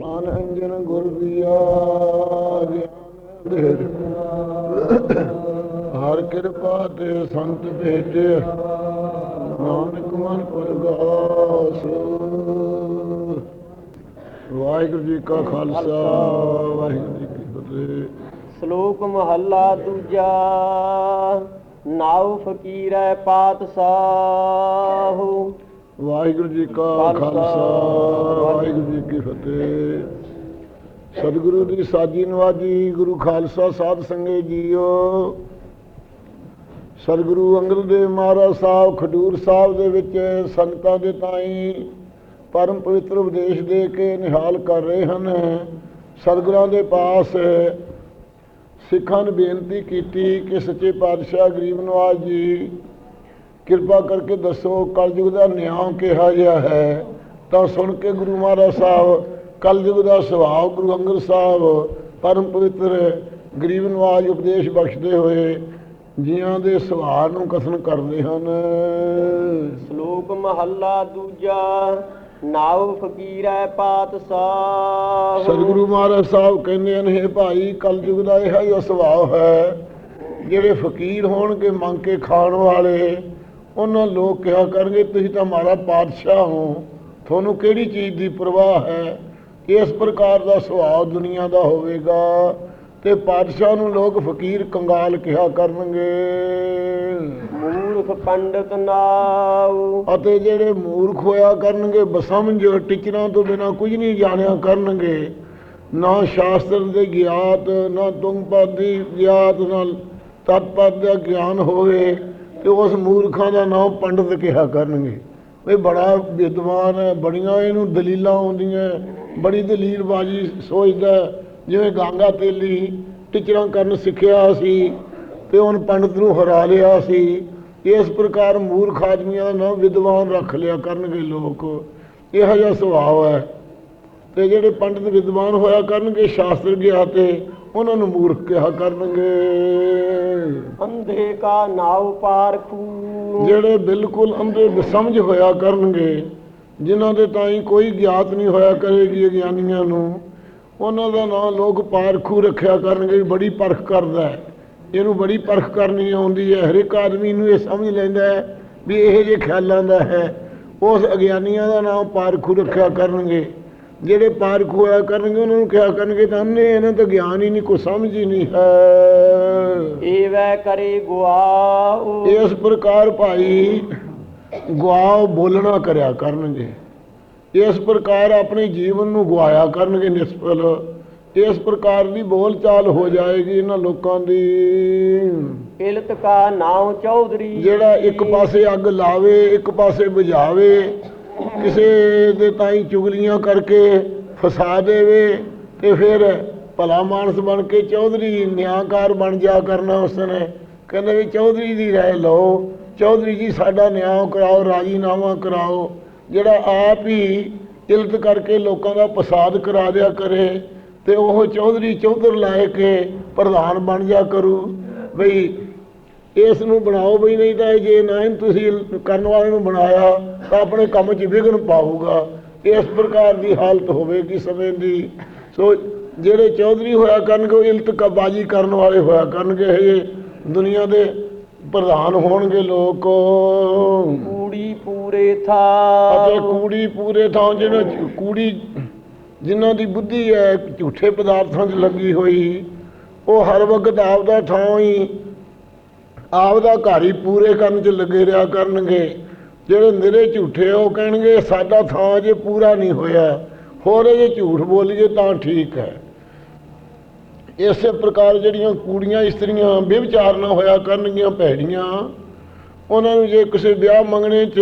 ਮਨ ਅੰਜਨ ਗੁਰ ਦੀਆ ਗਿਆਨ ਦੇਰ ਹਰ ਕਿਰਪਾ ਤੇ ਸੰਤ ਭੇਟੇ ਨਾਨਕ ਮਨ ਪਰਗਾਸ ਵਾਹਿਗੁਰੂ ਜੀ ਕਾ ਖਾਲਸਾ, ਵਾਹਿਗੁਰੂ ਜੀ ਕੀ ਫਤਿਹ। ਸ਼ਲੋਕ ਮਹੱਲਾ ਦੂਜਾ, ਨਾਉ ਫਕੀਰੈ ਪਾਤਸ਼ਾਹ। ਵਾਹਿਗੁਰੂ ਜੀ ਕਾ ਖਾਲਸਾ, ਵਾਹਿਗੁਰੂ ਜੀ ਕੀ ਫਤਿਹ। ਸਤਿਗੁਰੂ ਦੀ ਸਾਜੀ ਨਵਾਜੀ, ਗੁਰੂ ਖਾਲਸਾ ਸਾਧ ਸੰਗੇ ਜੀਓ। ਸਤਿਗੁਰੂ ਅੰਗਦ ਦੇਵ ਮਹਾਰਾਜ ਸਾਹਿਬ ਖਡੂਰ ਸਾਹਿਬ ਦੇ ਵਿੱਚ ਸੰਗਤਾਂ ਦੇ ਤਾਈ ਪਰਮ ਪਵਿੱਤਰ ਉਪਦੇਸ਼ ਦੇ ਕੇ ਨਿਹਾਲ ਕਰ ਰਹੇ ਹਨ। ਸਤਿਗੁਰਾਂ ਦੇ ਪਾਸ ਸਿੱਖਾਂ ਨੂੰ ਬੇਨਤੀ ਕੀਤੀ ਕਿ ਸੱਚੇ ਪਾਤਸ਼ਾਹ ਗਰੀਬ ਨਵਾਜ ਜੀ ਕਿਰਪਾ ਕਰਕੇ ਦੱਸੋ ਕਲਯੁਗ ਦਾ ਨਿਆਂ ਕਿਹਾ ਜਿਹਾ ਹੈ? ਤਾਂ ਸੁਣ ਕੇ ਗੁਰੂ ਮਹਾਰਾਜ ਸਾਹਿਬ ਕਲਯੁਗ ਦਾ ਸੁਭਾਅ ਗੁਰੂ ਅੰਗਦ ਸਾਹਿਬ ਪਰਮ ਪਵਿੱਤਰ ਗਰੀਬ ਨਵਾਜ ਉਪਦੇਸ਼ ਬਖਸ਼ਦੇ ਹੋਏ ਜੀਆਂ ਦੇ ਸੁਭਾਅ ਨੂੰ ਕਥਨ ਕਰਦੇ ਹਨ। ਸ਼ਲੋਕ ਮਹੱਲਾ ਦੂਜਾ ਨਾਉ ਫਕੀਰੈ ਪਾਤਸ਼ਾਹ। ਸਤਿਗੁਰੂ ਮਹਾਰਾਜ ਸਾਹਿਬ ਕਹਿੰਦੇ ਨੇ "ਹੇ ਭਾਈ ਕਲਯੁਗ ਦਾ ਇਹ ਹੀ ਸੁਭਾਅ ਹੈ ਜਿਹੜੇ ਫਕੀਰ ਹੋਣਗੇ ਮੰਗ ਕੇ ਖਾਣ ਵਾਲੇ ਉਹਨਾਂ ਲੋਕ ਕਿਹਾ ਕਰਨਗੇ ਤੁਸੀਂ ਤਾਂ ਮਾਰਾ ਪਾਤਸ਼ਾਹ ਹੋ। ਤੁਹਾਨੂੰ ਕਿਹੜੀ ਚੀਜ਼ ਦੀ ਪਰਵਾਹ ਹੈ? ਇਸ ਪ੍ਰਕਾਰ ਦਾ ਸੁਭਾਅ ਦੁਨੀਆ ਦਾ ਹੋਵੇਗਾ? ਤੇ ਪਾਤਸ਼ਾਹ ਨੂੰ ਲੋਕ ਫਕੀਰ ਕੰਗਾਲ ਕਿਹਾ ਕਰਨਗੇ। ਮੂਰਖ ਪੰਡਤ ਨਾਉ। ਅਤੇ ਜਿਹੜੇ ਮੂਰਖ ਹੋਇਆ ਕਰਨਗੇ ਬਸਮਝ ਟਿਚਰਾਂ ਤੋਂ ਬਿਨਾ ਕੁਝ ਨਹੀਂ ਜਾਣਿਆ ਕਰਨਗੇ। ਨਾ ਸ਼ਾਸਤਰ ਦੇ ਗਿਆਤ ਨਾ ਤੁੰਗਪਦ ਦੀ ਗਿਆਤ ਨਾ ਤਤਪਦ ਦਾ ਗਿਆਨ ਹੋਵੇ। ਤੇ ਉਸ ਮੂਰਖਾਂ ਦਾ ਨਾਮ ਪੰਡਤ ਕਿਹਾ ਕਰਨਗੇ। ਇਹ ਬੜਾ ਵਿਦਵਾਨ ਹੈ, ਬੜੀਆਂ ਇਹਨੂੰ ਦਲੀਲਾਂ ਆਉਂਦੀਆਂ ਬੜੀ ਦਲੀਲਬਾਜ਼ੀ ਸੋਚਦਾ ਜਿਵੇਂ ਗਾਂਗਾ ਤੇਲੀ ਟਿਚਰਾਂ ਕਰਨ ਸਿੱਖਿਆ ਸੀ ਤੇ ਉਹਨ ਪੰਡਤ ਨੂੰ ਹਰਾ ਲਿਆ ਸੀ। ਇਸ ਪ੍ਰਕਾਰ ਮੂਰਖ ਆਦਮੀਆਂ ਦਾ ਨਾਮ ਵਿਦਵਾਨ ਰੱਖ ਲਿਆ ਕਰਨਗੇ ਲੋਕ। ਇਹੋ ਜਿਹਾ ਸੁਭਾਅ ਹੈ। ਤੇ ਜਿਹੜੇ ਪੰਡਤ ਵਿਦਵਾਨ ਹੋਇਆ ਕਰਨਗੇ, ਸ਼ਾਸਤਰ ਗਿਆ ਤੇ ਉਹਨਾਂ ਨੂੰ ਮੂਰਖ ਕਿਹਾ ਕਰਨਗੇ। ਅੰਧੇ ਕਾ ਨਾਉ ਪਾਰਖੂ ਜਿਹੜੇ ਬਿਲਕੁਲ ਅੰਧੇ ਸਮਝ ਹੋਇਆ ਕਰਨਗੇ ਜਿਨ੍ਹਾਂ ਦੇ ਤਾਈਂ ਕੋਈ ਗਿਆਤ ਨਹੀਂ ਹੋਇਆ ਕਰੇਗੀ ਗਿਆਨੀਆਂ ਨੂੰ ਉਹਨਾਂ ਦਾ ਨਾਂ ਲੋਕ ਪਾਰਖੂ ਰੱਖਿਆ ਕਰਨਗੇ ਬੜੀ ਪਰਖ ਕਰਦਾ ਹੈ। ਇਹਨੂੰ ਬੜੀ ਪਰਖ ਕਰਨੀ ਆਉਂਦੀ ਹੈ। ਹਰ ਇੱਕ ਆਦਮੀ ਨੂੰ ਇਹ ਸਮਝ ਲੈਂਦਾ ਹੈ ਵੀ ਇਹ ਜੇ ਖਿਆਲਾਂ ਦਾ ਹੈ। ਉਸ ਅਗਿਆਨੀਆਂ ਦਾ ਨਾਮ ਪਾਰਖੂ ਰੱਖਿਆ ਕਰਨਗੇ। ਜਿਹੜੇ ਪਾਰਖੂ ਹੋਇਆ ਕਰਨਗੇ ਉਹਨਾਂ ਨੂੰ ਕਿਹਾ ਕਰਨਗੇ ਤਾਂ ਅੰਨੇ ਇਹਨਾਂ ਤਾਂ ਗਿਆਨ ਹੀ ਨਹੀਂ ਕੋਈ ਸਮਝ ਹੀ ਨਹੀਂ ਹੈ। ਏਵੈ ਕਰੇ ਗੁਆਉ। ਇਸ ਪ੍ਰਕਾਰ ਭਾਈ ਗਵਾਹ ਬੋਲਣਾ ਕਰਿਆ ਕਰਨਗੇ। ਇਸ ਪ੍ਰਕਾਰ ਆਪਣੇ ਜੀਵਨ ਨੂੰ ਗਵਾਇਆ ਕਰਨਗੇ ਨਿਸਫਲ। ਇਸ ਪ੍ਰਕਾਰ ਦੀ ਬੋਲ ਚਾਲ ਹੋ ਜਾਏਗੀ ਇਹਨਾਂ ਲੋਕਾਂ ਦੀ। ਇਲਤ ਕਾ ਨਾਉ ਚੌਧਰੀ। ਜਿਹੜਾ ਇੱਕ ਪਾਸੇ ਅੱਗ ਲਾਵੇ ਇੱਕ ਪਾਸੇ ਬੁਝਾਵੇ ਕਿਸੇ ਦੇ ਤਾਈ ਚੁਗਲੀਆਂ ਕਰਕੇ ਫਸਾ ਦੇਵੇ ਤੇ ਫਿਰ ਭਲਾ ਮਾਨਸ ਬਣ ਕੇ ਚੌਧਰੀ ਨਿਆਂਕਾਰ ਬਣ ਜਾ ਕਰਨਾ ਉਸਨੇ। ਕਹਿੰਦੇ ਵੀ ਚੌਧਰੀ ਦੀ ਰਾਏ ਲਓ, ਚੌਧਰੀ ਜੀ ਸਾਡਾ ਨਿਆਂ ਕਰਾਓ, ਰਾਜੀਨਾਮਾ ਕਰਾਓ, ਜਿਹੜਾ ਆਪ ਹੀ ਇਲਤ ਕਰਕੇ ਲੋਕਾਂ ਦਾ ਪ੍ਰਸਾਦ ਕਰਾ ਦਿਆ ਕਰੇ ਤੇ ਉਹ ਚੌਧਰੀ ਚੌਧਰ ਲਾਏ ਕੇ ਪ੍ਰਧਾਨ ਬਣ ਜਾ ਕਰੂ। ਬਈ ਇਸ ਨੂੰ ਬਣਾਓ ਬਈ ਨਹੀਂ ਤਾਂ ਇਹ ਜੇ ਨਾ ਤੁਸੀਂ ਕਰਨ ਵਾਲੇ ਨੂੰ ਬਣਾਇਆ ਤਾਂ ਆਪਣੇ ਕੰਮ 'ਚ ਵਿਘਨ ਪਾਊਗਾ। ਇਸ ਪ੍ਰਕਾਰ ਦੀ ਹਾਲਤ ਹੋਵੇਗੀ ਸਮੇਂ ਦੀ। ਸੋ ਜਿਹੜੇ ਚੌਧਰੀ ਹੋਇਆ ਕਰਨਗੇ ਉਹ ਇਲਤਕਾਬਾਜੀ ਕਰਨ ਵਾਲੇ ਹੋਇਆ ਕਰਨਗੇ। ਇਹ ਦੁਨੀਆ ਦੇ ਪ੍ਰਧਾਨ ਹੋਣਗੇ ਲੋਕ। ਕੂੜੀ ਪੂਰੇ ਥਾ। ਅਤੇ ਕੂੜੀ ਪੂਰੇ ਥਾਂ ਜਿਹੜਾ ਕੂੜੀ ਜਿਨ੍ਹਾਂ ਦੀ ਬੁੱਧੀ ਹੈ ਝੂਠੇ ਪਦਾਰਥਾਂ 'ਚ ਲੱਗੀ ਹੋਈ ਉਹ ਹਰ ਵਕਤ ਆਪਦਾ ਥਾਂ ਹੀ ਆਪਦਾ ਘਰ ਹੀ ਪੂਰੇ ਕਰਨ 'ਚ ਲੱਗੇ ਰਿਹਾ ਕਰਨਗੇ। ਜਿਹੜੇ ਨਿਰੇ ਝੂਠੇ ਉਹ ਕਹਿਣਗੇ, ਸਾਡਾ ਥਾਂ ਅਜੇ ਪੂਰਾ ਨਹੀਂ ਹੋਇਆ। ਹੋਰ ਜੇ ਝੂਠ ਬੋਲੀਏ ਤਾਂ ਠੀਕ ਹੈ। ਇਸੇ ਪ੍ਰਕਾਰ ਜਿਹੜੀਆਂ ਕੁੜੀਆਂ ਇਸਤਰੀਆਂ ਬੇਵਿਚਾਰ ਨਾ ਹੋਇਆ ਕਰਨਗੀਆਂ ਭੈੜੀਆਂ, ਉਹਨਾਂ ਨੂੰ ਜੇ ਕਿਸੇ ਵਿਆਹ ਮੰਗਣੇ 'ਚ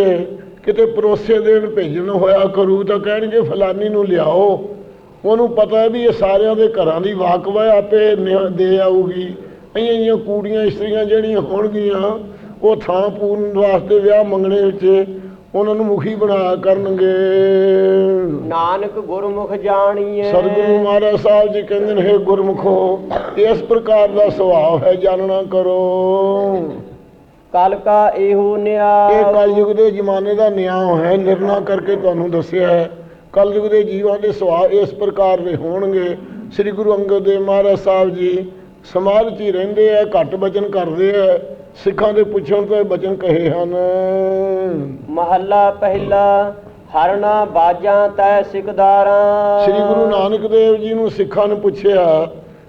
ਕਿਤੇ ਪਰੋਸੇ ਦੇਣ ਭੇਜਣ ਹੋਇਆ ਕਰੂ, ਤਾਂ ਕਹਿਣਗੇ, ਫਲਾਨੀ ਨੂੰ ਲਿਆਓ। ਉਹਨੂੰ ਪਤਾ ਵੀ ਇਹ ਸਾਰਿਆਂ ਦੇ ਘਰਾਂ ਦੀ ਵਾਕਵਾ ਆਪੇ ਨਿਆ- ਦੇ ਆਊਗੀ। ਇਹੀਆਂ ਜਿਹੀਆਂ ਕੂੜੀਆਂ ਇਸਤਰੀਆਂ ਜਿਹੜੀਆਂ ਹੋਣਗੀਆਂ ਉਹ ਥਾਂ ਪੂਰਨ ਵਾਸਤੇ ਵਿਆਹ ਮੰਗਣੇ ਵਿੱਚ ਉਹਨਾਂ ਨੂੰ ਮੁਖੀ ਬਣਾਇਆ ਕਰਨਗੇ। ਨਾਨਕ ਗੁਰਮੁਖ ਜਾਣੀਐ। ਸਤਿਗੁਰੂ ਮਹਾਰਾਜ ਸਾਹਿਬ ਜੀ ਕਹਿੰਦੇ ਨੇ ਹੈ ਗੁਰਮੁਖੋ ਇਸ ਪ੍ਰਕਾਰ ਦਾ ਸੁਭਾਅ ਹੈ ਜਾਣਨਾ ਕਰੋ। ਕਲ ਕਾ ਇਹੋ ਇਹ ਨਿਆ ਕਲਯੁਗ ਦੇ ਜ਼ਮਾਨੇ ਦਾ ਨਿਆਂ ਹੈ ਨਿਰਣਾ ਕਰਕੇ ਤੁਹਾਨੂੰ ਦੱਸਿਆ ਹੈ। ਕਲਯੁਗ ਦੇ ਜੀਵਾਂ ਦੇ ਸੁਭਾਅ ਇਸ ਪ੍ਰਕਾਰ ਦੇ ਹੋਣਗੇ। ਸ੍ਰੀ ਗੁਰੂ ਅੰਗਦ ਦੇਵ ਮਹਾਰਾਜ ਸਾਹਿਬ ਜੀ ਸਮਾਜ 'ਚ ਹੀ ਰਹਿੰਦੇ ਆ ਘੱਟ ਬਚਨ ਕਰਦੇ ਆ ਸਿੱਖਾਂ ਦੇ ਪੁੱਛਣ ਤੋਂ ਬਚਨ ਕਹੇ ਹਨ। ਮਹੱਲਾ ਪਹਿਲਾ ਹਰਣਾ ਬਾਜਾਂ ਤੈ ਸਿਕਦਾਰਾਂ। ਸ੍ਰੀ ਗੁਰੂ ਨਾਨਕ ਦੇਵ ਜੀ ਨੂੰ ਸਿੱਖਾਂ ਨੇ ਪੁੱਛਿਆ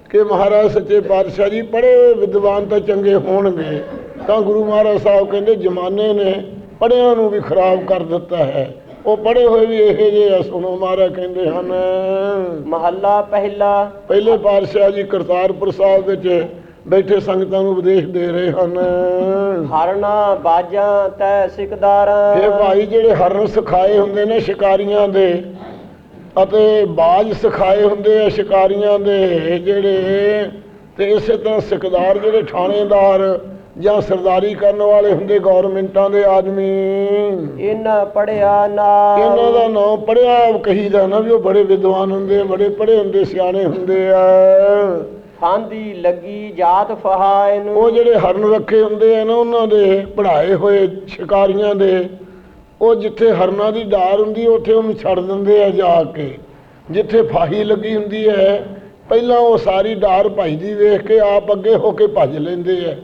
ਕਿ ਮਹਾਰਾਜ ਸੱਚੇ ਪਾਤਸ਼ਾਹ ਜੀ ਪੜ੍ਹੇ ਹੋਏ ਵਿਦਵਾਨ ਤਾਂ ਚੰਗੇ ਹੋਣਗੇ ਤਾਂ ਗੁਰੂ ਮਹਾਰਾਜ ਸਾਹਿਬ ਕਹਿੰਦੇ ਜਮਾਨੇ ਨੇ ਪੜ੍ਹਿਆਂ ਨੂੰ ਵੀ ਖਰਾਬ ਕਰ ਦਿੱਤਾ ਹੈ। ਉਹ ਪੜ੍ਹੇ ਹੋਏ ਵੀ ਇਹੋ ਜਿਹੇ ਆ ਸੁਣੋ ਮਹਾਰਾਜ ਕਹਿੰਦੇ ਹਨ। ਮਹੱਲਾ ਪਹਿਲਾ। ਪਹਿਲੇ ਪਾਤਸ਼ਾਹ ਜੀ ਕਰਤਾਰਪੁਰ ਸਾਹਿਬ ਵਿੱਚ ਬੈਠੇ ਸੰਗਤਾਂ ਨੂੰ ਉਪਦੇਸ਼ ਦੇ ਰਹੇ ਹਨ। ਹਰਣਾ ਬਾਜਾਂ ਤੈ ਸਿਕਦਾਰਾਂ। ਇਹ ਭਾਈ ਜਿਹੜੇ ਹਰਨ ਸਿਖਾਏ ਹੁੰਦੇ ਨੇ ਸ਼ਿਕਾਰੀਆਂ ਦੇ ਅਤੇ ਬਾਜ ਸਿਖਾਏ ਹੁੰਦੇ ਆ ਸ਼ਿਕਾਰੀਆਂ ਦੇ ਜਿਹੜੇ ਤੇ ਇਸੇ ਤਰ੍ਹਾਂ ਸਿਕਦਾਰ ਜਿਹੜੇ ਥਾਣੇਦਾਰ ਜਾਂ ਸਰਦਾਰੀ ਕਰਨ ਵਾਲੇ ਹੁੰਦੇ ਗਵਰਨਮੈਂਟਾਂ ਦੇ ਆਦਮੀ। ਇਹਨਾਂ ਪੜਿਆ ਨਾ। ਇਹਨਾਂ ਦਾ ਨਾਮ ਪੜਿਆ ਕਹੀਦਾ ਨਾ ਵੀ ਉਹ ਬੜੇ ਵਿਦਵਾਨ ਹੁੰਦੇ ਬੜੇ ਪੜ੍ਹੇ ਹੁੰਦੇ ਸਿਆਣੇ ਹੁੰਦੇ ਆ। ਫਾਂਦੀ ਲੱਗੀ ਜਾਤ ਫਹਾਏ ਨੂੰ ਉਹ ਜਿਹੜੇ ਹਰਨ ਰੱਖੇ ਹੁੰਦੇ ਆ ਨਾ ਉਹਨਾਂ ਦੇ ਪੜ੍ਹਾਏ ਹੋਏ ਸ਼ਿਕਾਰੀਆਂ ਦੇ ਉਹ ਜਿੱਥੇ ਹਰਨਾਂ ਦੀ ਡਾਰ ਹੁੰਦੀ ਉੱਥੇ ਉਹਨੂੰ ਛੱਡ ਦਿੰਦੇ ਆ ਜਾ ਕੇ। ਜਿੱਥੇ ਫਾਹੀ ਲੱਗੀ ਹੁੰਦੀ ਹੈ ਪਹਿਲਾਂ ਉਹ ਸਾਰੀ ਡਾਰ ਭਜਦੀ ਵੇਖ ਕੇ ਆਪ ਅੱਗੇ ਹੋ ਕੇ ਭੱਜ ਲੈਂਦੇ ਆ।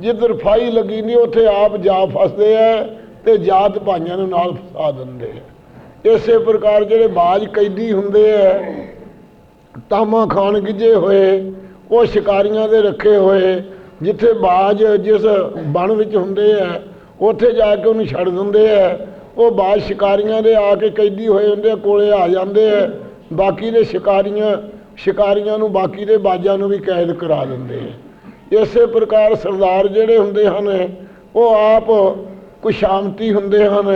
ਜਿੱਧਰ ਫਾਹੀ ਲੱਗੀ ਨਹੀਂ, ਉੱਥੇ ਆਪ ਜਾ ਫਸਦੇ ਆ ਤੇ ਜਾਤ ਭਾਈਆਂ ਨੂੰ ਨਾਲ ਫਸਾ ਦਿੰਦੇ ਆ। ਇਸੇ ਪ੍ਰਕਾਰ ਜਿਹੜੇ ਬਾਜ ਕੈਦੀ ਹੁੰਦੇ ਆ ਤਾਮਾ ਖਾਨ ਗਿੱਜੇ ਹੋਏ, ਉਹ ਸ਼ਿਕਾਰੀਆਂ ਦੇ ਰੱਖੇ ਹੋਏ, ਜਿੱਥੇ ਬਾਜ ਜਿਸ ਬਣ ਵਿੱਚ ਹੁੰਦੇ ਆ, ਉੱਥੇ ਜਾ ਕੇ ਉਹਨੂੰ ਛੱਡ ਦਿੰਦੇ ਆ। ਉਹ ਬਾਜ ਸ਼ਿਕਾਰੀਆਂ ਦੇ ਆ ਕੇ ਕੈਦੀ ਹੋਏ ਹੁੰਦੇ ਕੋਲੇ ਆ ਜਾਂਦੇ ਆ। ਬਾਕੀ ਦੇ ਸ਼ਿਕਾਰੀਆਂ ਸ਼ਿਕਾਰੀਆਂ ਨੂੰ ਬਾਕੀ ਦੇ ਬਾਜਾਂ ਨੂੰ ਵੀ ਕੈਦ ਕਰਾ ਦਿੰਦੇ ਆ। ਇਸੇ ਪ੍ਰਕਾਰ ਸਰਦਾਰ ਜਿਹੜੇ ਹੁੰਦੇ ਹਨ ਉਹ ਆਪ ਕੁਸ਼ਾਮਤੀ ਹੁੰਦੇ ਹਨ